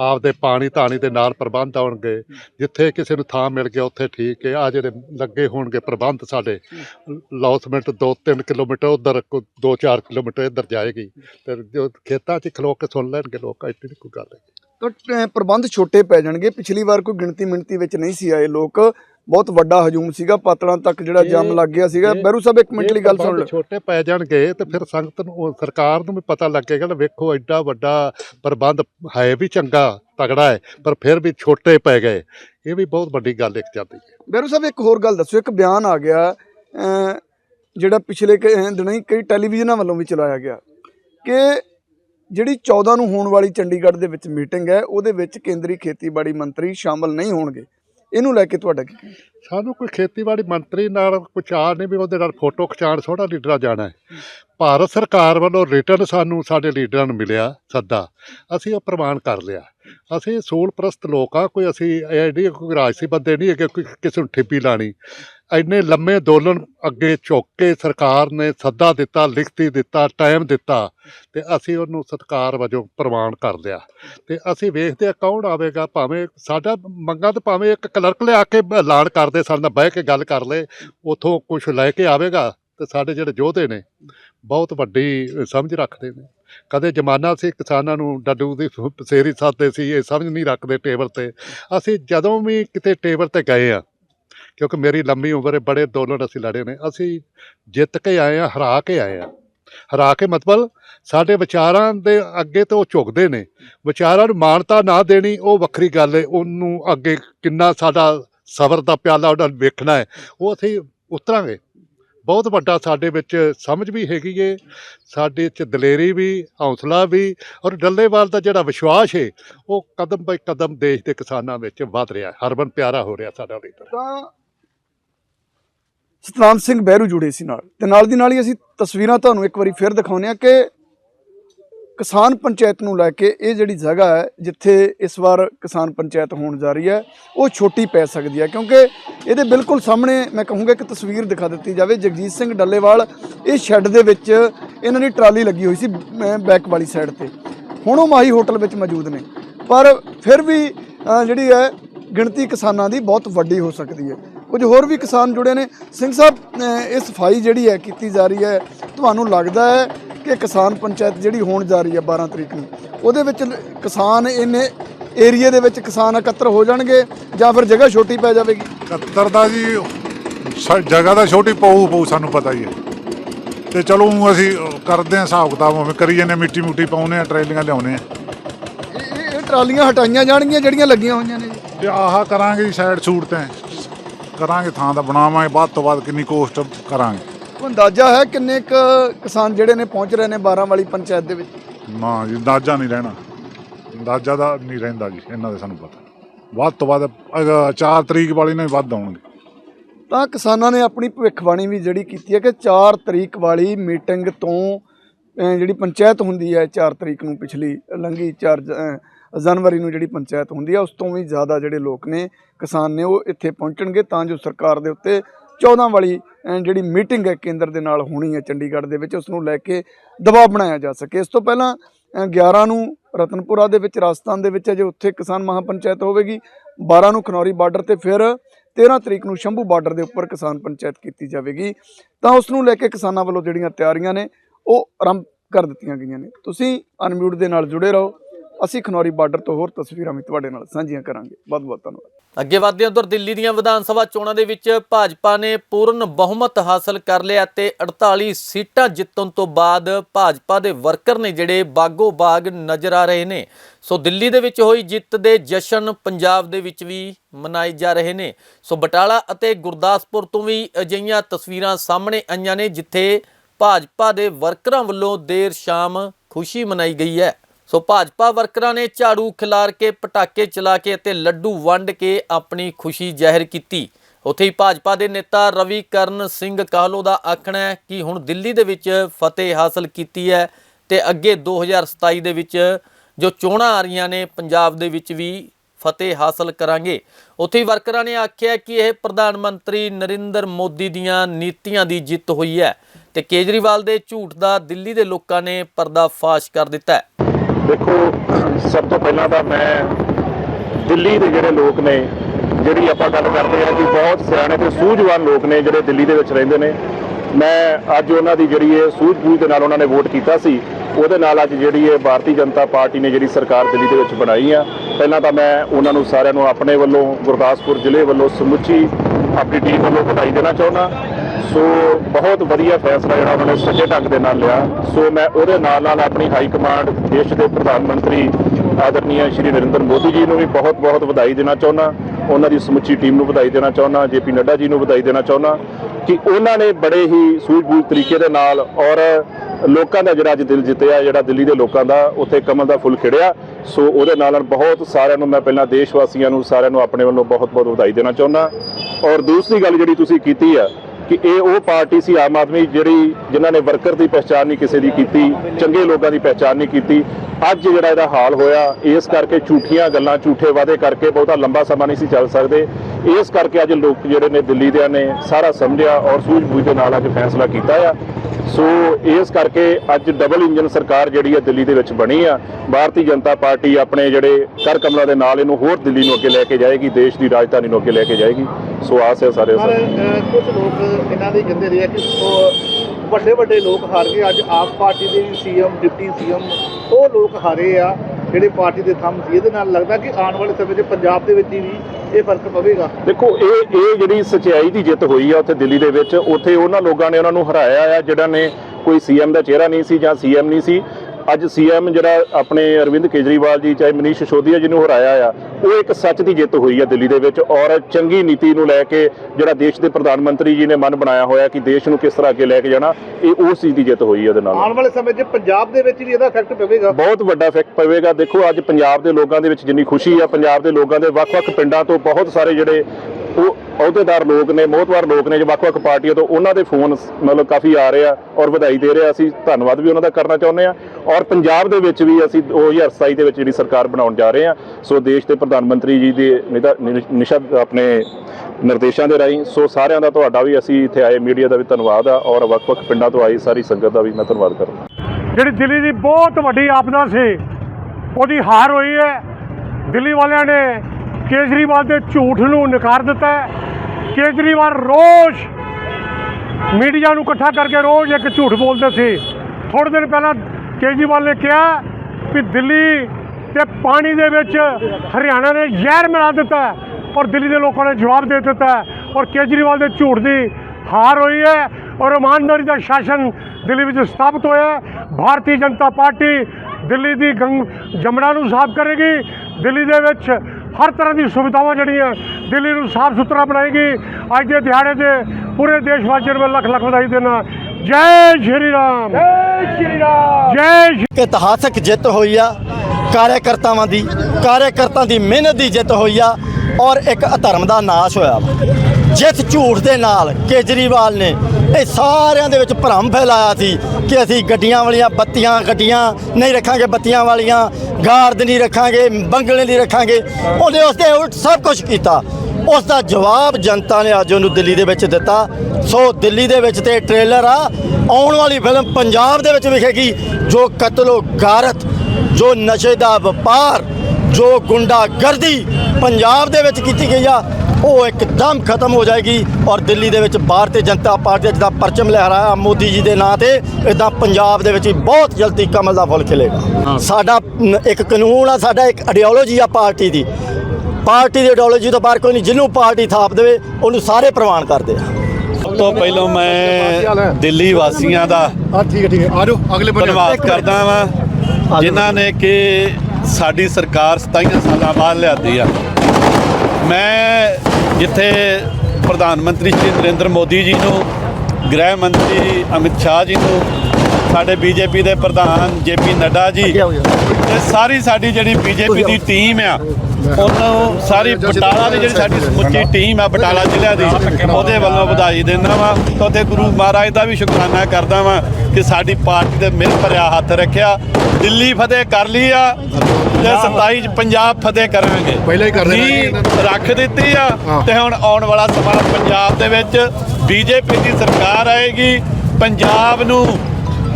ਆਪਦੇ ਪਾਣੀ ਧਾਣੀ ਦੇ ਨਾਲ ਪ੍ਰਬੰਧ ਆਉਣਗੇ। ਜਿੱਥੇ ਕਿਸੇ ਨੂੰ ਥਾਂ ਮਿਲ ਗਿਆ ਉੱਥੇ ਠੀਕ ਹੈ। ਆ ਜਿਹੜੇ ਲੱਗੇ ਹੋਣਗੇ ਪ੍ਰਬੰਧ ਸਾਡੇ ਲੌਸਮੈਂਟ 2-3 ਕਿਲੋਮੀਟਰ ਉਧਰ 2-4 ਕਿਲੋਮੀਟਰ ਇੱਧਰ ਜਾਏਗੀ। ਤੇ ਜੋ ਖੇਤਾਂ 'ਚ ਖਲੋ ਕੇ ਸੁਣ ਲੈਣਗੇ ਲੋਕ ਐਡੀ ਨਹੀਂ ਕੋਈ ਗੱਲ ਹੈ ਤਾਂ ਅਹ, ਪ੍ਰਬੰਧ ਛੋਟੇ ਪੈ ਜਾਣਗੇ। ਪਿਛਲੀ ਵਾਰ ਕੋਈ ਗਿਣਤੀ ਮਿਣਤੀ ਵਿੱਚ ਨਹੀਂ ਸੀ ਆਏ ਲੋਕ। ਬਹੁਤ ਵੱਡਾ ਹਜੂਮ ਸੀਗਾ ਪਾਤੜਾਂ ਤੱਕ ਜਿਹੜਾ ਇਹ- ਜਾਮ ਲੱਗ ਗਿਆ ਸੀਗਾ। ਇਹ- ਬੈਰੂ ਸਾਹਿਬ ਇੱਕ ਮਿੰਟ ਲਈ ਗੱਲ ਸੁਣ ਪ੍ਰਬੰਧ ਲਓ ਛੋਟੇ ਪੈ ਜਾਣਗੇ ਤੇ ਫਿਰ ਸੰਗਤ ਨੂੰ ਉਹ ਸਰਕਾਰ ਨੂੰ ਵੀ ਪਤਾ ਲੱਗੇਗਾ ਨਾ ਵੇਖੋ ਐਡਾ ਵੱਡਾ ਪ੍ਰਬੰਧ ਹੈ ਵੀ ਚੰਗਾ ਤਗੜਾ ਹੈ ਪਰ ਫਿਰ ਵੀ ਛੋਟੇ ਪੈ ਗਏ। ਇਹ ਵੀ ਬਹੁਤ ਵੱਡੀ ਗੱਲ ਇੱਕ ਜਾਂਦੀ ਹੈ। ਬੈਰੂ ਸਾਹਿਬ ਇੱਕ ਹੋਰ ਗੱਲ ਦੱਸੋ ਇੱਕ ਬਿਆਨ ਆ ਗਿਆ ਅਹ, ਜਿਹੜਾ ਪਿਛਲੇ ਕ- ਦਿਨਾਂ ਹੀ ਕਈ ਟੈਲੀਵਿਜ਼ਨਾਂ ਵੱਲੋਂ ਵੀ ਚਲਾਇਆ ਗਿਆ ਕਿ ਜਿਹੜੀ 14 ਨੂੰ ਹੋਣ ਵਾਲੀ ਚੰਡੀਗੜ੍ਹ ਦੇ ਵਿੱਚ ਮੀਟਿੰਗ ਹੈ, ਉਹਦੇ ਵਿੱਚ ਕੇਂਦਰੀ ਖੇਤੀਬਾੜੀ ਮੰਤਰੀ ਸ਼ਾਮਲ ਨਹੀਂ ਹੋਣਗੇ। ਇਹਨੂੰ ਲੈ ਕੇ ਤੁਹਾਡਾ ਕੀ ਸਾਨੂੰ ਕੋਈ ਖੇਤੀਬਾੜੀ ਮੰਤਰੀ ਨਾਲ ਕੋਈ ਚਾਰ ਨਹੀਂ ਵੀ ਉਹਦੇ ਨਾਲ ਫੋਟੋ ਖਿਚਾਣ ਥੋੜਾ ਲੀਡਰਾਂ ਜਾਣਾ ਹੈ। ਭਾਰਤ ਸਰਕਾਰ ਵੱਲੋਂ ਰਿਟਰਨ ਸਾਨੂੰ ਸਾਡੇ ਲੀਡਰਾਂ ਨੂੰ ਮਿਲਿਆ ਸੱਦਾ। ਅਸੀਂ ਉਹ ਪ੍ਰਮਾਣ ਕਰ ਲਿਆ। ਅਸੀਂ ਸੂਲਪ੍ਰਸਤ ਲੋਕ ਆ ਕੋਈ ਅਸੀਂ ਐਡੀ ਕੋਈ ਰਾਜਸੀ ਬੰਦੇ ਨਹੀਂ ਹੈਗੇ, ਕੋਈ ਕਿਸੇ ਨੂੰ ਠਿੱਪੀ ਲਾਣੀ। ਇੰਨੇ ਲੰਮੇ ਅੰਦੋਲਨ ਅੱਗੇ ਝੁੱਕ ਕੇ ਸਰਕਾਰ ਨੇ ਸੱਦਾ ਦਿੱਤਾ, ਲਿਖਤੀ ਦਿੱਤਾ ਟਾਈਮ ਦਿੱਤਾ ਤੇ ਅਸੀਂ ਉਹਨੂੰ ਸਤਿਕਾਰ ਵਜੋਂ ਪ੍ਰਵਾਨ ਕਰ ਲਿਆ। ਤੇ ਅਸੀਂ ਵੇਖਦੇ ਆ ਕੌਣ ਆਵੇਗਾ, ਭਾਵੇਂ ਸਾਡਾ ਮੰਗਾਂ ਤਾਂ ਭਾਵੇਂ ਇੱਕ ਕਲਰਕ ਲਿਆ ਕੇ ਐਲਾਨ ਕਰਦੇ ਸਾਡੇ ਨਾਲ ਬਹਿ ਕੇ ਗੱਲ ਕਰ ਲੇ ਉਥੋਂ ਕੁਝ ਲੈ ਕੇ ਆਵੇਗਾ ਤੇ ਸਾਡੇ ਜਿਹੜੇ ਯੋਧੇ ਨੇ, ਬਹੁਤ ਵੱਡੀ ਸਮਝ ਰੱਖਦੇ ਨੇ। ਕਦੇ ਜ਼ਮਾਨਾ ਸੀ, ਕਿਸਾਨਾਂ ਨੂੰ ਡੱਡੂ ਦੀ ਪਸੇਰੀ ਸਾਦੇ ਸੀ, ਇਹ ਸਮਝ ਨਹੀਂ ਰੱਖਦੇ ਟੇਬਲ ਤੇ। ਅਸੀਂ ਜਦੋਂ ਵੀ ਕਿਤੇ ਟੇਬਲ ਤੇ ਗਏ ਆ ਕਿਉਂਕਿ ਮੇਰੀ ਲੰਮੀ ਉਮਰ ਹੈ, ਬੜੇ ਅੰਦੋਲਨ ਅਸੀਂ ਲੜੇ ਨੇ। ਅਸੀਂ ਜਿੱਤ ਕੇ ਆਏ ਆ ਹਰਾ ਕੇ ਆਏ ਆ ਹਰਾ ਕੇ ਮਤਲਬ ਸਾਡੇ ਵਿਚਾਰਾਂ ਦੇ ਅੱਗੇ ਤੇ ਉਹ ਝੁਕਦੇ ਨੇ। ਵਿਚਾਰਾਂ ਨੂੰ ਮਾਨਤਾ ਨਾ ਦੇਣੀ, ਉਹ ਵੱਖਰੀ ਗੱਲ ਹੈ। ਉਹਨੂੰ ਅੱਗੇ ਕਿੰਨਾ ਸਾਡਾ ਸਬਰ ਦਾ ਪਿਆਲਾ ਉਹਨਾਂ ਨੂੰ ਵੇਖਣਾ ਹੈ। ਉਹ ਅਸੀਂ ਉਤਰਾਂਗੇ। ਬਹੁਤ ਵੱਡਾ ਸਾਡੇ ਵਿੱਚ ਸਮਝ ਵੀ ਹੈਗੀ ਏ, ਸਾਡੇ 'ਚ ਦਲੇਰੀ ਵੀ, ਹੌਸਲਾ ਵੀ ਔਰ ਡੱਲੇਵਾਲ ਦਾ ਜਿਹੜਾ ਵਿਸ਼ਵਾਸ ਹੈ ਉਹ ਕਦਮ ਬਈ ਕਦਮ ਦੇਸ਼ ਦੇ ਕਿਸਾਨਾਂ ਵਿੱਚ ਵੱਧ ਰਿਹਾ ਹੈ। ਹਰਮਨ ਪਿਆਰਾ ਹੋ ਰਿਹਾ ਸਾਡਾ ਲੀਡਰ। ਤਾਂ ਸਤਨਾਮ ਸਿੰਘ ਬਹਿਰੂ ਜੁੜੇ ਸੀ ਨਾਲ। ਤੇ ਨਾਲ ਦੀ ਨਾਲ ਹੀ ਅਸੀਂ ਤਸਵੀਰਾਂ ਤੁਹਾਨੂੰ ਇੱਕ ਵਾਰੀ ਫਿਰ ਦਿਖਾਉਂਦੇ ਆ ਕਿ ਕਿਸਾਨ ਪੰਚਾਇਤ ਨੂੰ ਲੈ ਕੇ ਇਹ ਜਿਹੜੀ ਜਗ੍ਹਾ ਹੈ, ਜਿੱਥੇ ਇਸ ਵਾਰ ਕਿਸਾਨ ਪੰਚਾਇਤ ਹੋਣ ਜਾ ਰਹੀ ਹੈ, ਉਹ ਛੋਟੀ ਪੈ ਸਕਦੀ ਹੈ। ਕਿਉਂਕਿ ਇਹਦੇ ਬਿਲਕੁਲ ਸਾਹਮਣੇ ਮੈਂ ਕਹੂੰਗਾ ਇੱਕ ਤਸਵੀਰ ਦਿਖਾ ਦਿੱਤੀ ਜਾਵੇ, ਜਗਜੀਤ ਸਿੰਘ ਡੱਲੇਵਾਲ, ਇਹ ਸ਼ੈੱਡ ਦੇ ਵਿੱਚ ਇਹਨਾਂ ਦੀ ਟਰਾਲੀ ਲੱਗੀ ਹੋਈ ਸੀ ਬੈਕ ਵਾਲੀ ਸਾਈਡ ਤੇ। ਹੁਣ ਉਹ ਮਾਹੀ ਹੋਟਲ ਵਿੱਚ ਮੌਜੂਦ ਨੇ। ਪਰ ਫਿਰ ਵੀ ਜਿਹੜੀ ਹੈ, ਗਿਣਤੀ ਕਿਸਾਨਾਂ ਦੀ ਬਹੁਤ ਵੱਡੀ ਹੋ ਸਕਦੀ ਹੈ। ਕੁਝ ਹੋਰ ਵੀ ਕਿਸਾਨ ਜੁੜੇ ਨੇ। ਸਿੰਘ ਸਾਹਿਬ ਇਹ ਸਫ਼ਾਈ ਜਿਹੜੀ ਹੈ ਕੀਤੀ ਜਾ ਰਹੀ ਹੈ ਤੁਹਾਨੂੰ ਲੱਗਦਾ ਹੈ ਕਿ ਕਿਸਾਨ ਪੰਚਾਇਤ ਜਿਹੜੀ ਹੋਣ ਜਾ ਰਹੀ ਹੈ 12 ਤਰੀਕ ਨੂੰ ਉਹਦੇ ਵਿੱਚ ਕਿਸਾਨ ਇੰਨੇ ਏਰੀਏ ਦੇ ਵਿੱਚ ਕਿਸਾਨ ਇਕੱਤਰ ਹੋ ਜਾਣਗੇ ਜਾਂ ਫਿਰ ਜਗ੍ਹਾ ਛੋਟੀ ਪੈ ਜਾਵੇਗੀ? 71 ਦਾ ਜੀ ਜਗ੍ਹਾ ਤਾਂ ਛੋਟੀ ਪਊ ਪਊ ਸਾਨੂੰ ਪਤਾ ਹੀ ਹੈ। ਤੇ ਚਲੋ ਅਸੀਂ ਕਰਦੇ ਹਾਂ ਹਿਸਾਬ ਕਿਤਾਬ ਉਵੇਂ ਕਰੀ ਜਾਂਦੇ ਮਿੱਟੀ ਮੁੱਟੀ ਪਾਉਨੇ ਆ ਟਰੇਲੀਆਂ ਲਿਆਉਨੇ ਆ ਇਹ ਟਰਾਲੀਆਂ ਹਟਾਈਆਂ ਜਾਣਗੀਆਂ ਜਿਹੜੀਆਂ ਲੱਗੀਆਂ ਹੋਈਆਂ ਨੇ ਜੀ? ਤੇ ਆਹ ਕਰਾਂਗੇ ਜੀ ਸਾਈਡ ਸੂਟ ਤੇ। ਕਰਾਂਗੇ ਥਾਂ ਦਾ ਬਣਾਵਾਂਗੇ ਵੱਧ ਤੋਂ ਵੱਧ ਕਿੰਨੀ ਕੋਸਟ ਕਰਾਂਗੇ। ਕੋਈ ਅੰਦਾਜ਼ਾ ਹੈ ਕਿੰਨੇ ਕੁ ਕਿਸਾਨ ਜਿਹੜੇ ਨੇ ਪਹੁੰਚ ਰਹੇ ਨੇ 12 ਵਾਲੀ ਪੰਚਾਇਤ ਦੇ ਵਿੱਚ? ਨਾ ਜੀ ਅੰਦਾਜ਼ਾ ਨਹੀਂ ਰਹਿਣਾ। ਅੰਦਾਜ਼ਾ ਦਾ ਨਹੀਂ ਰਹਿੰਦਾ ਜੀ ਇਹਨਾਂ ਦੇ ਸਾਨੂੰ ਪਤਾ। ਵੱਧ ਤੋਂ ਵੱਧ 4 ਤਰੀਕ ਵਾਲੀ ਨੂੰ ਵੱਧ ਆਉਣਗੇ। ਤਾਂ ਕਿਸਾਨਾਂ ਨੇ ਆਪਣੀ ਭਵਿੱਖਬਾਣੀ ਵੀ ਜਿਹੜੀ ਕੀਤੀ ਹੈ ਕਿ 4 ਤਰੀਕ ਵਾਲੀ ਮੀਟਿੰਗ ਤੋਂ ਅਹ, ਜਿਹੜੀ ਪੰਚਾਇਤ ਹੁੰਦੀ ਹੈ 4 ਤਰੀਕ ਨੂੰ ਪਿਛਲੀ ਲੰਘੀ 4 ਜਨਵਰੀ ਨੂੰ ਜਿਹੜੀ ਪੰਚਾਇਤ ਹੁੰਦੀ ਹੈ ਉਸ ਤੋਂ ਵੀ ਜ਼ਿਆਦਾ ਜਿਹੜੇ ਲੋਕ ਨੇ ਕਿਸਾਨ ਨੇ ਉਹ ਇੱਥੇ ਪਹੁੰਚਣਗੇ ਤਾਂ ਜੋ ਸਰਕਾਰ ਦੇ ਉੱਤੇ 14 ਵਾਲੀ ਜਿਹੜੀ ਮੀਟਿੰਗ ਹੈ ਕੇਂਦਰ ਦੇ ਨਾਲ ਹੋਣੀ ਹੈ ਚੰਡੀਗੜ੍ਹ ਦੇ ਵਿੱਚ ਉਸ ਨੂੰ ਲੈ ਕੇ ਦਬਾਅ ਬਣਾਇਆ ਜਾ ਸਕੇ। ਇਸ ਤੋਂ ਪਹਿਲਾਂ ਅਹ, 11 ਨੂੰ ਰਤਨਪੁਰਾ ਦੇ ਵਿੱਚ ਰਾਜਸਥਾਨ ਦੇ ਵਿੱਚ ਹੈ ਜੇ ਉੱਥੇ ਕਿਸਾਨ ਮਹਾਪੰਚਾਇਤ ਹੋਵੇਗੀ। 12 ਨੂੰ ਖਨੌਰੀ ਬਾਰਡਰ ਤੇ ਫਿਰ 13 ਤਰੀਕ ਨੂੰ ਸ਼ੰਭੂ ਬਾਰਡਰ ਦੇ ਉੱਪਰ ਕਿਸਾਨ ਪੰਚਾਇਤ ਕੀਤੀ ਜਾਵੇਗੀ। ਤਾਂ ਉਸ ਨੂੰ ਲੈ ਕੇ ਕਿਸਾਨਾਂ ਵੱਲੋਂ ਜਿਹੜੀਆਂ ਤਿਆਰੀਆਂ ਨੇ ਉਹ ਆਰੰਭ ਕਰ ਦਿੱਤੀਆਂ ਗਈਆਂ ਨੇ। ਤੁਸੀਂ ਅਨਮਿਊਟ ਦੇ ਨਾਲ ਜੁੜੇ ਰਹੋ। ਅਸੀਂ ਖਨੌਰੀ ਬਾਰਡਰ ਤੋਂ ਹੋਰ ਤਸਵੀਰਾਂ ਵੀ ਤੁਹਾਡੇ ਨਾਲ ਸਾਂਝੀਆਂ ਕਰਾਂਗੇ। ਬਹੁਤ ਬਹੁਤ ਧੰਨਵਾਦ। ਅੱਗੇ ਵਧਦੇ ਹਾਂ, ਉਧਰ ਦਿੱਲੀ ਦੀਆਂ ਵਿਧਾਨ ਸਭਾ ਚੋਣਾਂ ਦੇ ਵਿੱਚ ਭਾਜਪਾ ਨੇ ਪੂਰਨ ਬਹੁਮਤ ਹਾਸਲ ਕਰ ਲਿਆ ਤੇ 48 ਸੀਟਾਂ ਜਿੱਤਣ ਤੋਂ ਬਾਅਦ ਭਾਜਪਾ ਦੇ ਵਰਕਰ ਨੇ ਜਿਹੜੇ ਬਾਗੋ ਬਾਗ ਨਜ਼ਰ ਆ ਰਹੇ ਨੇ। ਸੋ ਦਿੱਲੀ ਦੇ ਵਿੱਚ ਹੋਈ ਜਿੱਤ ਦੇ ਜਸ਼ਨ ਪੰਜਾਬ ਦੇ ਵਿੱਚ ਵੀ ਮਨਾਏ ਜਾ ਰਹੇ ਨੇ। ਸੋ ਬਟਾਲਾ ਅਤੇ ਗੁਰਦਾਸਪੁਰ ਤੋਂ ਵੀ ਅਜਿਹੀਆਂ ਤਸਵੀਰਾਂ ਸਾਹਮਣੇ ਆਈਆਂ ਨੇ, ਜਿੱਥੇ ਭਾਜਪਾ ਦੇ ਵਰਕਰਾਂ ਵੱਲੋਂ ਦੇਰ ਸ਼ਾਮ ਖੁਸ਼ੀ ਮਨਾਈ ਗਈ ਹੈ। ਸੋ ਭਾਜਪਾ ਵਰਕਰਾਂ ਨੇ ਝਾੜੂ ਖਿਲਾਰ ਕੇ, ਪਟਾਕੇ ਚਲਾ ਕੇ ਅਤੇ ਲੱਡੂ ਵੰਡ ਕੇ ਆਪਣੀ ਖੁਸ਼ੀ ਜ਼ਾਹਿਰ ਕੀਤੀ। ਉੱਥੇ ਹੀ ਭਾਜਪਾ ਦੇ ਨੇਤਾ ਰਵੀ ਕਰਨ ਸਿੰਘ ਕਾਹਲੋ ਦਾ ਆਖਣਾ ਹੈ ਕਿ ਹੁਣ ਦਿੱਲੀ ਦੇ ਵਿੱਚ ਫਤਿਹ ਹਾਸਲ ਕੀਤੀ ਹੈ ਤੇ ਅੱਗੇ 2027 ਦੇ ਵਿੱਚ ਜੋ ਚੋਣਾਂ ਆ ਰਹੀਆਂ ਨੇ, ਪੰਜਾਬ ਦੇ ਵਿੱਚ ਵੀ ਫਤਿਹ ਹਾਸਲ ਕਰਾਂਗੇ। ਉੱਥੇ ਹੀ ਵਰਕਰਾਂ ਨੇ ਆਖਿਆ ਕਿ ਇਹ ਪ੍ਰਧਾਨ ਮੰਤਰੀ ਨਰਿੰਦਰ ਮੋਦੀ ਦੀਆਂ ਨੀਤੀਆਂ ਦੀ ਜਿੱਤ ਹੋਈ ਹੈ ਤੇ ਕੇਜਰੀਵਾਲ ਦੇ ਝੂਠ ਦਾ ਦਿੱਲੀ ਦੇ ਲੋਕਾਂ ਨੇ ਪਰਦਾਫਾਸ਼ ਕਰ ਦਿੱਤਾ ਹੈ। ਦੇਖੋ, ਸਭ ਤੋਂ ਪਹਿਲਾਂ ਤਾਂ ਮੈਂ ਦਿੱਲੀ ਦੇ ਜਿਹੜੇ ਲੋਕ ਨੇ, ਜਿਹੜੀ ਆਪਾਂ ਗੱਲ ਕਰਦੇ ਹਾਂ ਕਿ ਬਹੁਤ ਸਿਆਣੇ ਤੇ ਸੂਝਵਾਨ ਲੋਕ ਨੇ ਜਿਹੜੇ ਦਿੱਲੀ ਦੇ ਵਿੱਚ ਰਹਿੰਦੇ ਨੇ, ਮੈਂ ਅੱਜ ਉਹਨਾਂ ਦੀ ਜਿਹੜੀ ਇਹ ਸੂਝ-ਬੂਝ ਦੇ ਨਾਲ ਉਹਨਾਂ ਨੇ ਵੋਟ ਕੀਤਾ ਸੀ, ਉਹਦੇ ਨਾਲ ਅੱਜ ਜਿਹੜੀ ਇਹ ਭਾਰਤੀ ਜਨਤਾ ਪਾਰਟੀ ਨੇ ਜਿਹੜੀ ਸਰਕਾਰ ਦਿੱਲੀ ਦੇ ਵਿੱਚ ਬਣਾਈ ਆ, ਪਹਿਲਾਂ ਤਾਂ ਮੈਂ ਉਹਨਾਂ ਨੂੰ ਸਾਰਿਆਂ ਨੂੰ ਆਪਣੇ ਵੱਲੋਂ ਗੁਰਦਾਸਪੁਰ ਜ਼ਿਲ੍ਹੇ ਵੱਲੋਂ ਸਮੁੱਚੀ ਆਪਣੀ ਟੀਮ ਵੱਲੋਂ ਵਧਾਈ ਦੇਣਾ ਚਾਹੁੰਦਾ ਸੋ ਬਹੁਤ ਵਧੀਆ ਫੈਸਲਾ ਜਿਹੜਾ ਉਹਨਾਂ ਨੇ ਸੱਚੇ ਢੰਗ ਦੇ ਨਾਲ ਲਿਆ। ਸੋ ਮੈਂ ਉਹਦੇ ਨਾਲ ਨਾਲ ਆਪਣੀ ਹਾਈ ਕਮਾਂਡ ਦੇਸ਼ ਦੇ ਪ੍ਰਧਾਨ ਮੰਤਰੀ ਆਦਰਨੀय ਸ਼੍ਰੀ ਨਰਿੰਦਰ ਮੋਦੀ ਜੀ ਨੂੰ ਵੀ ਬਹੁਤ ਬਹੁਤ ਵਧਾਈ ਦੇਣਾ ਚਾਹੁੰਦਾ ਉਹਨਾਂ ਦੀ ਸਮੁੱਚੀ ਟੀਮ ਨੂੰ ਵਧਾਈ ਦੇਣਾ ਚਾਹੁੰਦਾ ਜੇਪੀ ਨੱਡਾ ਜੀ ਨੂੰ ਵਧਾਈ ਦੇਣਾ ਚਾਹੁੰਦਾ ਕਿ ਉਹਨਾਂ ਨੇ ਬੜੇ ਹੀ ਸੂਝ-ਬੂਝ ਤਰੀਕੇ ਦੇ ਨਾਲ ਔਰ ਲੋਕਾਂ ਦਾ ਜਿਹੜਾ ਅੱਜ ਦਿਲ ਜਿੱਤਿਆ, ਜਿਹੜਾ ਦਿੱਲੀ ਦੇ ਲੋਕਾਂ ਦਾ, ਉੱਥੇ ਕਮਲ ਦਾ ਫੁੱਲ ਖਿੜਿਆ। ਸੋ ਉਹਦੇ ਨਾਲ ਨਾਲ ਬਹੁਤ ਸਾਰਿਆਂ ਨੂੰ ਮੈਂ ਪਹਿਲਾਂ ਦੇਸ਼ ਵਾਸੀਆਂ ਨੂੰ, ਸਾਰਿਆਂ ਨੂੰ ਆਪਣੇ ਵੱਲੋਂ ਬਹੁਤ-ਬਹੁਤ ਵਧਾਈ ਦੇਣਾ ਚਾਹੁੰਦਾ ਔਰ ਦੂਸਰੀ ਗੱਲ ਜਿਹੜੀ ਤੁਸੀਂ ਕੀਤੀ ਆ ਕਿ ਇਹ ਉਹ ਪਾਰਟੀ ਸੀ ਆਮ ਆਦਮੀ ਜਿਹੜੀ ਜਿਨ੍ਹਾਂ ਨੇ ਵਰਕਰ ਦੀ ਪਛਾਣ ਨਹੀਂ ਕਿਸੇ ਦੀ ਕੀਤੀ, ਚੰਗੇ ਲੋਕਾਂ ਦੀ ਪਛਾਣ ਨਹੀਂ ਕੀਤੀ। ਅੱਜ ਜਿਹੜਾ ਇਹਦਾ ਹਾਲ ਹੋਇਆ, ਇਸ ਕਰਕੇ ਝੂਠੀਆਂ ਗੱਲਾਂ, ਝੂਠੇ ਵਾਅਦੇ ਕਰਕੇ ਬਹੁਤਾ ਲੰਬਾ ਸਮਾਂ ਨਹੀਂ ਸੀ ਚੱਲ ਸਕਦੇ। ਇਸ ਕਰਕੇ ਅੱਜ ਲੋਕ ਜਿਹੜੇ ਨੇ ਦਿੱਲੀ ਦਿਆਂ ਨੇ ਸਾਰਾ ਸਮਝਿਆ ਔਰ ਸੂਝ-ਬੂਝ ਦੇ ਨਾਲ ਅੱਜ ਫੈਸਲਾ ਕੀਤਾ ਆ। ਸੋ ਇਸ ਕਰਕੇ ਅੱਜ ਡਬਲ ਇੰਜਨ ਸਰਕਾਰ ਜਿਹੜੀ ਹੈ ਦਿੱਲੀ ਦੇ ਵਿੱਚ ਬਣੀ ਆ। ਭਾਰਤੀ ਜਨਤਾ ਪਾਰਟੀ ਆਪਣੇ ਜਿਹੜੇ ਕਰ ਕਮਲਾਂ ਦੇ ਨਾਲ ਇਹਨੂੰ ਹੋਰ ਦਿੱਲੀ ਨੂੰ ਅੱਗੇ ਲੈ ਕੇ ਜਾਏਗੀ, ਦੇਸ਼ ਦੀ ਰਾਜਧਾਨੀ ਨੂੰ ਅੱਗੇ ਲੈ ਕੇ ਜਾਏਗੀ। ਸੋ ਆਸ ਹੈ ਸਾਰੇ ਪਰ ਕੁਝ ਲੋਕ ਇਹਨਾਂ ਦੇ ਕਹਿੰਦੇ ਰਹੇ ਆ ਕਿ ਉਹ ਵੱਡੇ ਵੱਡੇ ਲੋਕ ਹਾਰ ਗਏ। ਅੱਜ ਆਪ ਪਾਰਟੀ ਦੇ ਸੀਐਮ, ਡਿਪਟੀ ਸੀਐਮ, ਉਹ ਲੋਕ ਹਾਰੇ ਆ, ਜਿਹੜੇ ਪਾਰਟੀ ਦੇ ਥੰਮ ਸੀ। ਇਹਦੇ ਨਾਲ ਲੱਗਦਾ ਕਿ ਆਉਣ ਵਾਲੇ ਸਮੇਂ 'ਚ ਪੰਜਾਬ ਦੇ ਵਿੱਚ ਵੀ ਇਹ ਫ਼ਰਕ ਪਵੇਗਾ। ਦੇਖੋ, ਇਹ ਇਹ ਜਿਹੜੀ ਸਚਾਈ ਦੀ ਜਿੱਤ ਹੋਈ ਆ ਉੱਥੇ ਦਿੱਲੀ ਦੇ ਵਿੱਚ, ਉੱਥੇ ਉਹਨਾਂ ਲੋਕਾਂ ਨੇ ਉਹਨਾਂ ਨੂੰ ਹਰਾਇਆ ਆ ਜਿਹੜਾ ਨੇ ਕੋਈ ਸੀਐਮ ਦਾ ਚਿਹਰਾ ਨਹੀਂ ਸੀ ਜਾਂ ਸੀਐਮ ਨਹੀਂ ਸੀ। ਅੱਜ ਸੀਐਮ ਜਿਹੜਾ ਆਪਣੇ ਅਰਵਿੰਦ ਕੇਜਰੀਵਾਲ ਜੀ ਚਾਹੇ ਮਨੀਸ਼ ਸਿਸੋਦੀਆ ਜੀ ਨੂੰ ਹਰਾਇਆ ਆ ਉਹ ਇੱਕ ਸੱਚ ਦੀ ਜਿੱਤ ਹੋਈ ਆ ਦਿੱਲੀ ਦੇ ਵਿੱਚ ਔਰ ਚੰਗੀ ਨੀਤੀ ਨੂੰ ਲੈ ਕੇ ਜਿਹੜਾ ਦੇਸ਼ ਦੇ ਪ੍ਰਧਾਨ ਮੰਤਰੀ ਜੀ ਨੇ ਮਨ ਬਣਾਇਆ ਹੋਇਆ ਕਿ ਦੇਸ਼ ਨੂੰ ਕਿਸ ਤਰ੍ਹਾਂ ਅੱਗੇ ਲੈ ਕੇ ਜਾਣਾ ਇਹ ਉਸ ਚੀਜ਼ ਦੀ ਜਿੱਤ ਹੋਈ ਆ ਉਹਦੇ ਨਾਲ। ਆਉਣ ਵਾਲੇ ਸਮੇਂ 'ਚ ਪੰਜਾਬ ਦੇ ਵਿੱਚ ਵੀ ਇਹਦਾ ਇਫੈਕਟ ਪਵੇਗਾ। ਬਹੁਤ ਵੱਡਾ ਇਫੈਕਟ ਪਵੇਗਾ। ਦੇਖੋ ਅੱਜ ਪੰਜਾਬ ਦੇ ਲੋਕਾਂ ਦੇ ਵਿੱਚ ਜਿੰਨੀ ਖੁਸ਼ੀ ਆ ਪੰਜਾਬ ਦੇ ਲੋਕਾਂ ਦੇ ਵੱਖ-ਵੱਖ ਪਿੰਡਾਂ ਤੋਂ ਬਹੁਤ ਸਾਰੇ ਜਿਹੜੇ ਉਹ ਅਹੁਦੇਦਾਰ ਲੋਕ ਨੇ, ਮੋਹਤਵਾਰ ਲੋਕ ਨੇ, ਜੋ ਵੱਖ-ਵੱਖ ਪਾਰਟੀਆਂ ਤੋਂ ਉਹਨਾਂ ਦੇ ਫੋਨ ਮਤਲਬ ਕਾਫੀ ਆ ਰਹੇ ਆ ਔਰ ਵਧਾਈ ਦੇ ਰਹੇ ਆ। ਅਸੀਂ ਧੰਨਵਾਦ ਵੀ ਉਹਨਾਂ ਦਾ ਕਰਨਾ ਚਾਹੁੰਦੇ ਆ ਔਰ ਪੰਜਾਬ ਦੇ ਵਿੱਚ ਵੀ ਅਸੀਂ 2027 ਦੇ ਵਿੱਚ ਜਿਹੜੀ ਸਰਕਾਰ ਬਣਾਉਣ ਜਾ ਰਹੇ ਆ, ਸੋ ਦੇਸ਼ ਦੇ ਪ੍ਰਧਾਨ ਮੰਤਰੀ ਜੀ ਦੇ ਨਿਦਾ- ਨਿ- ਨਿਸ਼ਾ ਆਪਣੇ ਨਿਰਦੇਸ਼ਾਂ ਦੇ ਰਾਹੀਂ, ਸੋ ਸਾਰਿਆਂ ਦਾ ਤੁਹਾਡਾ ਵੀ ਅਸੀਂ ਇੱਥੇ ਆਏ, ਮੀਡੀਆ ਦਾ ਵੀ ਧੰਨਵਾਦ ਆ ਔਰ ਵੱਖ-ਵੱਖ ਪਿੰਡਾਂ ਤੋਂ ਆਈ ਸਾਰੀ ਸੰਗਤ ਦਾ ਵੀ ਮੈਂ ਧੰਨਵਾਦ ਕਰਦਾ ਜਿਹੜੀ ਦਿੱਲੀ ਦੀ ਬਹੁਤ ਵੱਡੀ ਆਪਦਾ ਸੀ, ਉਹਦੀ ਹਾਰ ਹੋਈ ਹੈ। ਦਿੱਲੀ ਵਾਲਿਆਂ ਨੇ ਕੇਜਰੀਵਾਲ ਦੇ ਝੂਠ ਨੂੰ ਨਕਾਰ ਦਿੱਤਾ ਹੈ। ਕੇਜਰੀਵਾਲ ਰੋਜ਼ ਮੀਡੀਆ ਨੂੰ ਇਕੱਠਾ ਕਰਕੇ ਰੋਜ਼ ਇੱਕ ਝੂਠ ਬੋਲਦੇ ਸੀ। ਥੋੜੇ ਦਿਨ ਪਹਿਲਾਂ ਕੇਜਰੀਵਾਲ ਨੇ ਕਿਹਾ ਕਿ ਦਿੱਲੀ ਤੇ ਪਾਣੀ ਦੇ ਵਿੱਚ ਹਰਿਆਣਾ ਨੇ ਜ਼ਹਿਰ ਮਿਲਾ ਦਿੱਤਾ ਔਰ ਦਿੱਲੀ ਦੇ ਲੋਕਾਂ ਨੇ ਜਵਾਬ ਦੇ ਦਿੱਤਾ ਔਰ ਕੇਜਰੀਵਾਲ ਦੇ ਝੂਠ ਦੀ ਹਾਰ ਹੋਈ ਹੈ ਔਰ ਇਮਾਨਦਾਰੀ ਦਾ ਸ਼ਾਸਨ ਦਿੱਲੀ ਵਿੱਚ ਸਥਾਪਿਤ ਹੋਇਆ ਭਾਰਤੀ ਜਨਤਾ ਪਾਰਟੀ ਦਿੱਲੀ ਦੀ ਗੰਗ ਜਮਨਾ ਨੂੰ ਸਾਫ਼ ਕਰੇਗੀ। ਦਿੱਲੀ ਦੇ ਵਿੱਚ ਹਰ ਤਰ੍ਹਾਂ ਦੀ ਸੁਵਿਧਾਵਾਂ ਜਿਹੜੀਆਂ ਦਿੱਲੀ ਨੂੰ ਸਾਫ਼ ਸੁਥਰਾ ਬਣਾਏਗੀ। ਅੱਜ ਦੇ ਦਿਹਾੜੇ ਤੇ ਪੂਰੇ ਦੇਸ਼ ਵਾਸੀਆਂ ਨੂੰ ਮੈਂ ਲੱਖ ਲੱਖ ਵਧਾਈ ਦੇਣਾ ਜੈ ਸ਼੍ਰੀ ਰਾਮ। ਜੈ ਸ਼੍ਰੀ ਰਾਮ। ਜੈ ਸ਼੍ਰੀ ਇਤਿਹਾਸਕ ਜਿੱਤ ਹੋਈ ਆ ਕਾਰਜਕਰਤਾਵਾਂ ਦੀ ਕਾਰਜਕਰਤਾਵਾਂ ਦੀ ਮਿਹਨਤ ਦੀ ਜਿੱਤ ਹੋਈ ਆ। ਔਰ ਇੱਕ ਧਰਮ ਦਾ ਨਾਸ਼ ਹੋਇਆ ਜਿਸ ਝੂਠ ਦੇ ਨਾਲ ਕੇਜਰੀਵਾਲ ਨੇ ਇਹ ਸਾਰਿਆਂ ਦੇ ਵਿੱਚ ਭਰਮ ਫੈਲਾਇਆ ਸੀ ਕਿ ਅਸੀਂ ਗੱਡੀਆਂ ਵਾਲੀਆਂ, ਬੱਤੀਆਂ ਗੱਡੀਆਂ ਨਹੀਂ ਰੱਖਾਂਗੇ, ਬੱਤੀਆਂ ਵਾਲੀਆਂ ਗਾਰਦ ਨਹੀਂ ਰੱਖਾਂਗੇ, ਬੰਗਲੇ ਨਹੀਂ ਰੱਖਾਂਗੇ। ਉਹਨੇ ਉਸ ਦੇ ਉਲਟ ਸਭ ਕੁਝ ਕੀਤਾ। ਉਸ ਦਾ ਜਵਾਬ ਜਨਤਾ ਨੇ ਅੱਜ ਉਹਨੂੰ ਦਿੱਲੀ ਦੇ ਵਿੱਚ ਦਿੱਤਾ। ਸੋ ਦਿੱਲੀ ਦੇ ਵਿੱਚ ਤੇ ਟ੍ਰੇਲਰ ਆ। ਆਉਣ ਵਾਲੀ ਫਿਲਮ ਪੰਜਾਬ ਦੇ ਵਿੱਚ ਵਿਖੇਗੀ, ਜੋ ਕਤਲੋ ਗਾਰਤ, ਜੋ ਨਸ਼ੇ ਦਾ ਵਪਾਰ ਜੋ ਗੁੰਡਾਗਰਦੀ ਪੰਜਾਬ ਦੇ ਵਿੱਚ ਕੀਤੀ ਗਈ ਆ ਉਹ ਇੱਕਦਮ ਖਤਮ ਹੋ ਜਾਏਗੀ ਔਰ ਦਿੱਲੀ ਦੇ ਵਿੱਚ ਭਾਰਤੀ ਜਨਤਾ ਪਾਰਟੀ ਦਾ ਪਰਚਮ ਲਹਿਰਾਇਆ ਮੋਦੀ ਜੀ ਦੇ ਨਾਂ ਤੇ ਇਦਾਂ ਪੰਜਾਬ ਦੇ ਵਿੱਚ ਵੀ ਬਹੁਤ ਜਲਦੀ ਕਮਲ ਦਾ ਫੁੱਲ ਖਿਲੇਗਾ। ਸਾਡਾ ਇੱਕ ਕਾਨੂੰਨ ਆ ਸਾਡਾ ਇੱਕ ਆਈਡੀਓਲੋਜੀ ਆ ਪਾਰਟੀ ਦੀ। ਪਾਰਟੀ ਦੀ ਆਈਡੀਓਲੋਜੀ ਤੋਂ ਬਾਹਰ ਕੋਈ ਨਹੀਂ ਜਿਹਨੂੰ ਪਾਰਟੀ ਥਾਪ ਦੇਵੇ ਉਹਨੂੰ ਸਾਰੇ ਪ੍ਰਵਾਨ ਕਰਦੇ ਆ ਸਭ ਤੋਂ ਪਹਿਲਾਂ ਮੈਂ ਦਿੱਲੀ ਵਾਸੀਆਂ ਦਾ ਹਾਂ ਠੀਕ ਹੈ ਠੀਕ ਹੈ। ਆ ਜਾਓ ਅਗਲੇ ਧੰਨਵਾਦ ਕਰਦਾ ਵਾਂ ਜਿਨ੍ਹਾਂ ਨੇ ਕਿ ਸਾਡੀ ਸਰਕਾਰ 27 ਸਾਲਾਂ ਬਾਅਦ ਲਿਆਦੀ ਆ। ਮੈਂ ਜਿੱਥੇ ਪ੍ਰਧਾਨ ਮੰਤਰੀ ਸ਼੍ਰੀ ਨਰਿੰਦਰ ਮੋਦੀ ਜੀ ਨੂੰ ਗ੍ਰਹਿ ਮੰਤਰੀ ਅਮਿਤ ਸ਼ਾਹ ਜੀ ਨੂੰ ਸਾਡੇ ਬੀਜੇਪੀ ਦੇ ਪ੍ਰਧਾਨ ਜੇਪੀ ਨੱਡਾ ਜੀ ਤੇ ਸਾਰੀ ਸਾਡੀ ਜਿਹੜੀ ਬੀਜੇਪੀ ਦੀ ਟੀਮ ਆ ਉਹਨੂੰ ਸਾਰੀ ਬਟਾਲਾ ਦੀ ਜਿਹੜੀ ਸਾਡੀ ਸਮੁੱਚੀ ਟੀਮ ਆ ਬਟਾਲਾ ਜ਼ਿਲ੍ਹਾ ਦੀ ਉਹਦੇ ਵੱਲੋਂ ਵਧਾਈ ਦਿੰਦਾ ਵਾਂ ਤੇ ਗੁਰੂ ਮਹਾਰਾਜ ਦਾ ਵੀ ਸ਼ੁਕਰਾਨਾ ਕਰਦਾ ਵਾਂ ਕਿ ਸਾਡੀ ਪਾਰਟੀ ਦੇ ਮਿਲ ਭਰਿਆ ਹੱਥ ਰੱਖਿਆ। ਦਿੱਲੀ ਫਤਿਹ ਕਰ ਲਈ ਆ ਤੇ 27 ਚ ਪੰਜਾਬ ਫਤਿਹ ਕਰਾਂਗੇ। ਪਹਿਲਾਂ ਹੀ ਕਰ ਦੇਣਾ। ਰੱਖ ਦਿੱਤੀ ਆ ਤੇ ਹੁਣ ਆਉਣ ਵਾਲਾ ਸਮਾਂ ਪੰਜਾਬ ਦੇ ਵਿੱਚ ਬੀਜੇਪੀ ਦੀ ਸਰਕਾਰ ਆਏਗੀ। ਪੰਜਾਬ ਨੂੰ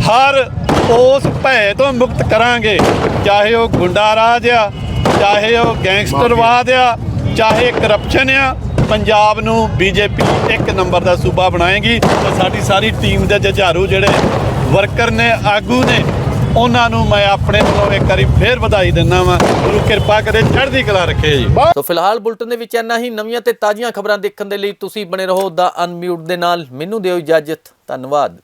ਹਰ ਉਸ ਭੈ ਤੋਂ ਮੁਕਤ ਕਰਾਂਗੇ। ਚਾਹੇ ਉਹ ਗੁੰਡਾ ਰਾਜ ਆ ਚਾਹੇ ਉਹ ਗੈਂਗਸਟਰਵਾਦ ਆ, ਚਾਹੇ ਕਰਪਸ਼ਨ ਆ, ਪੰਜਾਬ ਨੂੰ ਬੀਜੇਪੀ ਇੱਕ ਨੰਬਰ ਦਾ ਸੂਬਾ ਬਣਾਏਗੀ ਤੇ ਸਾਡੀ ਸਾਰੀ ਟੀਮ ਦੇ ਜੁਝਾਰੂ ਜਿਹੜੇ ਵਰਕਰ ਨੇ, ਆਗੂ ਨੇ, ਉਹਨਾਂ ਨੂੰ ਮੈਂ ਆਪਣੇ ਵੱਲੋਂ ਇੱਕ ਵਾਰੀ ਫੇਰ ਵਧਾਈ ਦਿੰਦਾ ਵਾਂ। ਗੁਰੂ ਕਿਰਪਾ ਕਰੇ, ਚੜ੍ਹਦੀ ਕਲਾ ਰੱਖੇ ਜੀ। ਸੋ ਫਿਲਹਾਲ ਬੁਲਟਨ ਦੇ ਵਿੱਚ ਇੰਨਾ ਹੀ, ਨਵੀਆਂ ਤੇ ਤਾਜ਼ੀਆਂ ਖਬਰਾਂ ਦੇਖਣ ਦੇ ਲਈ ਤੁਸੀਂ ਬਣੇ ਰਹੋ ਦਾ ਅਨਮਿਊਟ ਦੇ ਨਾਲ। ਮੈਨੂੰ ਦਿਓ ਇਜਾਜ਼ਤ, ਧੰਨਵਾਦ।